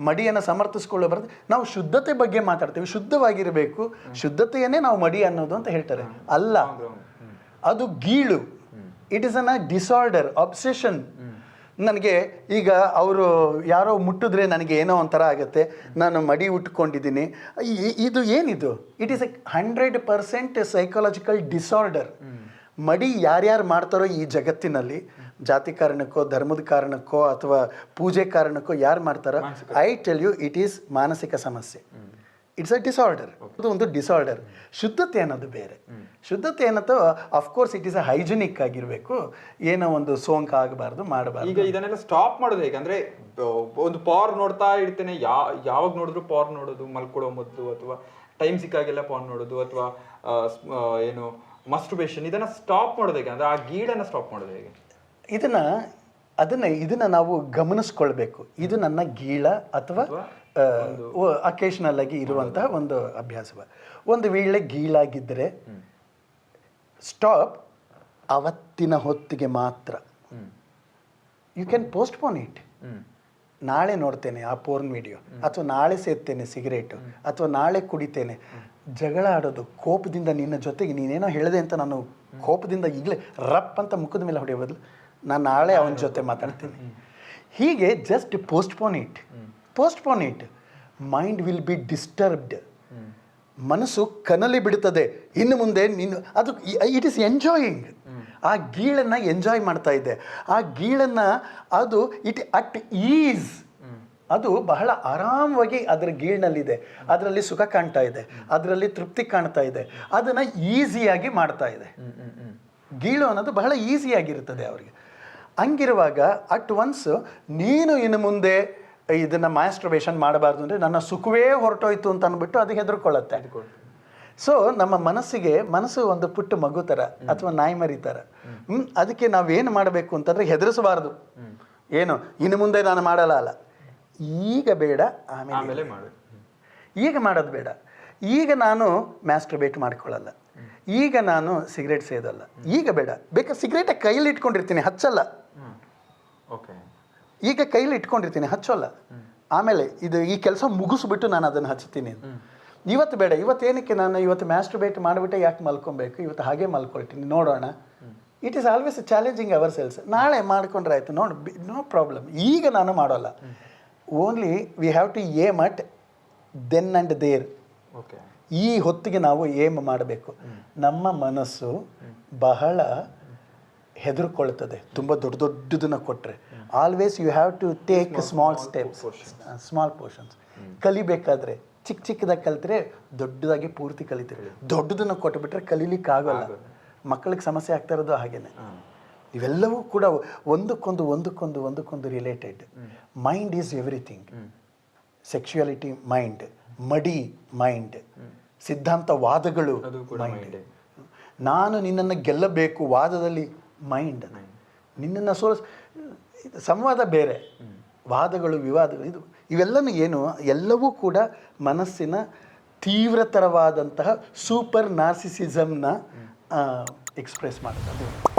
ಮಡಿಯನ್ನು ಸಮರ್ಥಿಸಿಕೊಳ್ಳುವ ಭರದ ನಾವು ಶುದ್ಧತೆ ಬಗ್ಗೆ ಮಾತಾಡ್ತೀವಿ. ಶುದ್ಧವಾಗಿರಬೇಕು. ಶುದ್ಧತೆಯನ್ನೇ ನಾವು ಮಡಿ ಅನ್ನೋದು ಅಂತ ಹೇಳ್ತಾರೆ. ಅಲ್ಲ. ಅದು ಗೀಳು. It is an disorder obsession ನನಗೆ ಈಗ ಅವರು ಯಾರೋ ಮುಟ್ಟಿದ್ರೆ ನನಗೆ ಏನೋ ಒಂಥರ ಆಗುತ್ತೆ. ನಾನು ಮಡಿ ಉಟ್ಕೊಂಡಿದ್ದೀನಿ. ಇದು ಏನಿದು? It is a hundred percent psychological disorder ಮಡಿ ಯಾರ್ಯಾರು ಮಾಡ್ತಾರೋ ಈ ಜಗತ್ತಿನಲ್ಲಿ ಜಾತಿ ಕಾರಣಕ್ಕೋ ಧರ್ಮದ ಕಾರಣಕ್ಕೋ ಅಥವಾ ಪೂಜೆ ಕಾರಣಕ್ಕೋ ಯಾರು ಮಾಡ್ತಾರೋ I tell you it is ಮಾನಸಿಕ ಸಮಸ್ಯೆ. ಇಟ್ಸ್ ಅ ಡಿಸಾರ್ಡರ್ ಅದು ಒಂದು ಡಿಸಾರ್ಡರ್ ಶುದ್ಧತೆ ಅನ್ನೋದು ಬೇರೆ ಶುದ್ಧತೆ ಅನ್ನೋದು of course it is a hygienic ಆಗಿರಬೇಕು. ಏನೋ ಒಂದು ಸೋಂಕು ಆಗಬಾರ್ದು ಮಾಡಬಾರ್ದು. ಈಗ ಇದನ್ನೆಲ್ಲ ಸ್ಟಾಪ್ ಮಾಡೋದು ಹೇಗೆ? ಅಂದರೆ ಒಂದು ಪವರ್ ನೋಡ್ತಾ ಇರ್ತೇನೆ ಯಾ ಯಾವಾಗ ನೋಡಿದ್ರು ಪವರ್ ನೋಡೋದು ಮಲ್ಕೊಳ್ಳೋ ಮೊದಲು ಅಥವಾ ಟೈಮ್ ಸಿಕ್ಕಾಗೆಲ್ಲ ಪವರ್ ನೋಡೋದು ಅಥವಾ ಏನು ಮಸ್ಟರ್ಬೇಷನ್ ಇದನ್ನು ಸ್ಟಾಪ್ ಮಾಡೋದು ಹೇಗೆ? ಅಂದರೆ ಆ ಗೀಡನ್ನು ಸ್ಟಾಪ್ ಮಾಡೋದು ಹೇಗೆ? ಇದನ್ನ ಅದನ್ನ ಇದನ್ನ ನಾವು ಗಮನಿಸ್ಕೊಳ್ಬೇಕು. ಇದು ನನ್ನ ಗೀಳ ಅಥವಾ ಅಕೇಶನಲ್ ಆಗಿ ಇರುವಂತಹ ಒಂದು ಅಭ್ಯಾಸವ. ಒಂದು ವೇಳೆ ಗೀಳಾಗಿದ್ದರೆ ಸ್ಟಾಪ್ ಅವತ್ತಿನ ಹೊತ್ತಿಗೆ ಮಾತ್ರ. ಯು ಕ್ಯಾನ್ ಪೋಸ್ಟ್ಪೋನ್ ಇಟ್ ನಾಳೆ ನೋಡ್ತೇನೆ ಆ ಪೋರ್ನ್ ವಿಡಿಯೋ ಅಥವಾ ನಾಳೆ ಸೇರ್ತೇನೆ ಸಿಗರೇಟು ಅಥವಾ ನಾಳೆ ಕುಡಿತೇನೆ. ಜಗಳ ಆಡೋದು ಕೋಪದಿಂದ ನಿನ್ನ ಜೊತೆಗೆ ನೀನೇನೋ ಹೇಳಿದೆ ಅಂತ ನಾನು ಕೋಪದಿಂದ ಈಗಲೇ ರಪ್ ಅಂತ ಮುಖದ ಮೇಲೆ ಹೊಡೆಯೋ ಬದಲು ನಾನು ನಾಳೆ ಅವನ ಜೊತೆ ಮಾತಾಡ್ತೀನಿ. ಹೀಗೆ just postpone it postpone it mind will be disturbed ಮನಸ್ಸು ಕನಲಿ ಬಿಡುತ್ತದೆ. ಇನ್ನು ಮುಂದೆ ನೀನು, ಅದು ಇಟ್ ಈಸ್ ಎಂಜಾಯಿಂಗ್ ಆ ಗೀಳನ್ನು ಎಂಜಾಯ್ ಮಾಡ್ತಾ ಇದೆ ಆ ಗೀಳನ್ನು ಅದು ಇಟ್ ಅಟ್ ಈಸ್ ಅದು ಬಹಳ ಆರಾಮವಾಗಿ ಅದರ ಗೀಳ್ನಲ್ಲಿದೆ. ಅದರಲ್ಲಿ ಸುಖ ಕಾಣ್ತಾ ಇದೆ. ಅದರಲ್ಲಿ ತೃಪ್ತಿ ಕಾಣ್ತಾ ಇದೆ. ಅದನ್ನು ಈಸಿಯಾಗಿ ಮಾಡ್ತಾ ಇದೆ. ಗೀಳು ಅನ್ನೋದು ಬಹಳ ಈಸಿಯಾಗಿರುತ್ತದೆ ಅವರಿಗೆ. ಹಂಗಿರುವಾಗ ಅಟ್ ಒನ್ಸ್ ನೀನು ಇನ್ನು ಮುಂದೆ ಇದನ್ನು ಮಾಸ್ಟ್ರಬೇಷನ್ ಮಾಡಬಾರ್ದು ಅಂದರೆ ನನ್ನ ಸುಖವೇ ಹೊರಟೋಯ್ತು ಅಂತ ಅಂದ್ಬಿಟ್ಟು ಅದು ಹೆದರ್ಕೊಳ್ಳುತ್ತೆ. ಸೊ ನಮ್ಮ ಮನಸ್ಸಿಗೆ ಮನಸ್ಸು ಒಂದು ಪುಟ್ಟ ಮಗು ಥರ ಅಥವಾ ನಾಯಿ ಮರಿ ಥರ ಹ್ಞೂ ಅದಕ್ಕೆ ನಾವೇನು ಮಾಡಬೇಕು ಅಂತಂದರೆ ಹೆದರಿಸಬಾರ್ದು. ಏನು ಇನ್ನು ಮುಂದೆ ನಾನು ಮಾಡಲ್ಲ ಅಲ್ಲ. ಈಗ ಬೇಡ ಆಮೇಲೆ ಈಗ ಮಾಡೋದು ಬೇಡ. ಈಗ ನಾನು ಮ್ಯಾಸ್ಟ್ರಬೇಟ್ ಮಾಡ್ಕೊಳ್ಳಲ್ಲ. ಈಗ ನಾನು ಸಿಗರೇಟ್ ಸೇದಲ್ಲ. ಈಗ ಬೇಡ. ಬೇಕಾ ಸಿಗರೇಟ ಕೈಯಲ್ಲಿ ಇಟ್ಕೊಂಡಿರ್ತೀನಿ ಹಚ್ಚಲ್ಲ. ಓಕೆ ಈಗ ಕೈಲಿ ಇಟ್ಕೊಂಡಿರ್ತೀನಿ ಹಚ್ಚೋಲ್ಲ. ಆಮೇಲೆ ಇದು ಈ ಕೆಲಸ ಮುಗಿಸ್ಬಿಟ್ಟು ನಾನು ಅದನ್ನು ಹಚ್ತೀನಿ ಇವತ್ತು ಬೇಡ ಇವತ್ತು ಏನಕ್ಕೆ ನಾನು ಇವತ್ತು ಮ್ಯಾಸ್ಟ್ರಬೇಟ್ ಮಾಡಿಬಿಟ್ಟೆ ಯಾಕೆ ಮಲ್ಕೊಬೇಕು? ಇವತ್ತು ಹಾಗೆ ಮಲ್ಕೊಳ್ತೀನಿ ನೋಡೋಣ. It is always challenging ourselves ನಾಳೆ ಮಾಡ್ಕೊಂಡ್ರೆ ಆಯಿತು ನೋಡು ನೋ ಪ್ರಾಬ್ಲಮ್ ಈಗ ನಾನು ಮಾಡೋಲ್ಲ. Only we have to aim at then and there okay ಈ ಹೊತ್ತಿಗೆ ನಾವು ಏಮ್ ಮಾಡಬೇಕು. ನಮ್ಮ ಮನಸ್ಸು ಬಹಳ ಹೆದರ್ಕೊಳ್ತದೆ. ತುಂಬ ದೊಡ್ಡ ದೊಡ್ಡದನ್ನ ಕೊಟ್ಟರೆ always you have to take small steps small portions ಕಲಿಬೇಕಾದ್ರೆ ಚಿಕ್ಕ ಚಿಕ್ಕದಾಗಿ ಕಲಿತ್ರೆ ದೊಡ್ಡದಾಗಿ ಪೂರ್ತಿ ಕಲಿತೀವಿ. ದೊಡ್ಡದನ್ನ ಕೊಟ್ಟುಬಿಟ್ರೆ ಕಲೀಲಿಕ್ಕೆ ಆಗೋಲ್ಲ. ಮಕ್ಕಳಿಗೆ ಸಮಸ್ಯೆ ಆಗ್ತಾ ಇರೋದು ಹಾಗೇನೆ. ಇವೆಲ್ಲವೂ ಕೂಡ ಒಂದಕ್ಕೊಂದು ಒಂದಕ್ಕೊಂದು ಒಂದಕ್ಕೊಂದು related mind is everything sexuality mind ಮಡಿ ಮೈಂಡ್ ಸಿದ್ಧಾಂತ ವಾದಗಳು ಮೈಂಡ್ ನಾನು ನಿನ್ನನ್ನು ಗೆಲ್ಲಬೇಕು ವಾದದಲ್ಲಿ ಮೈಂಡ್ ನಿನ್ನನ್ನು ಸೋಲಿಸ್ ಸಂವಾದ ಬೇರೆ, ವಾದಗಳು, ವಿವಾದಗಳು, ಇದು ಇವೆಲ್ಲನೂ ಏನು? ಎಲ್ಲವೂ ಕೂಡ ಮನಸ್ಸಿನ ತೀವ್ರತರವಾದಂತಹ ಸೂಪರ್ ನಾರ್ಸಿಸಿಸಮ್ನ ಎಕ್ಸ್ಪ್ರೆಸ್ ಮಾಡೋದು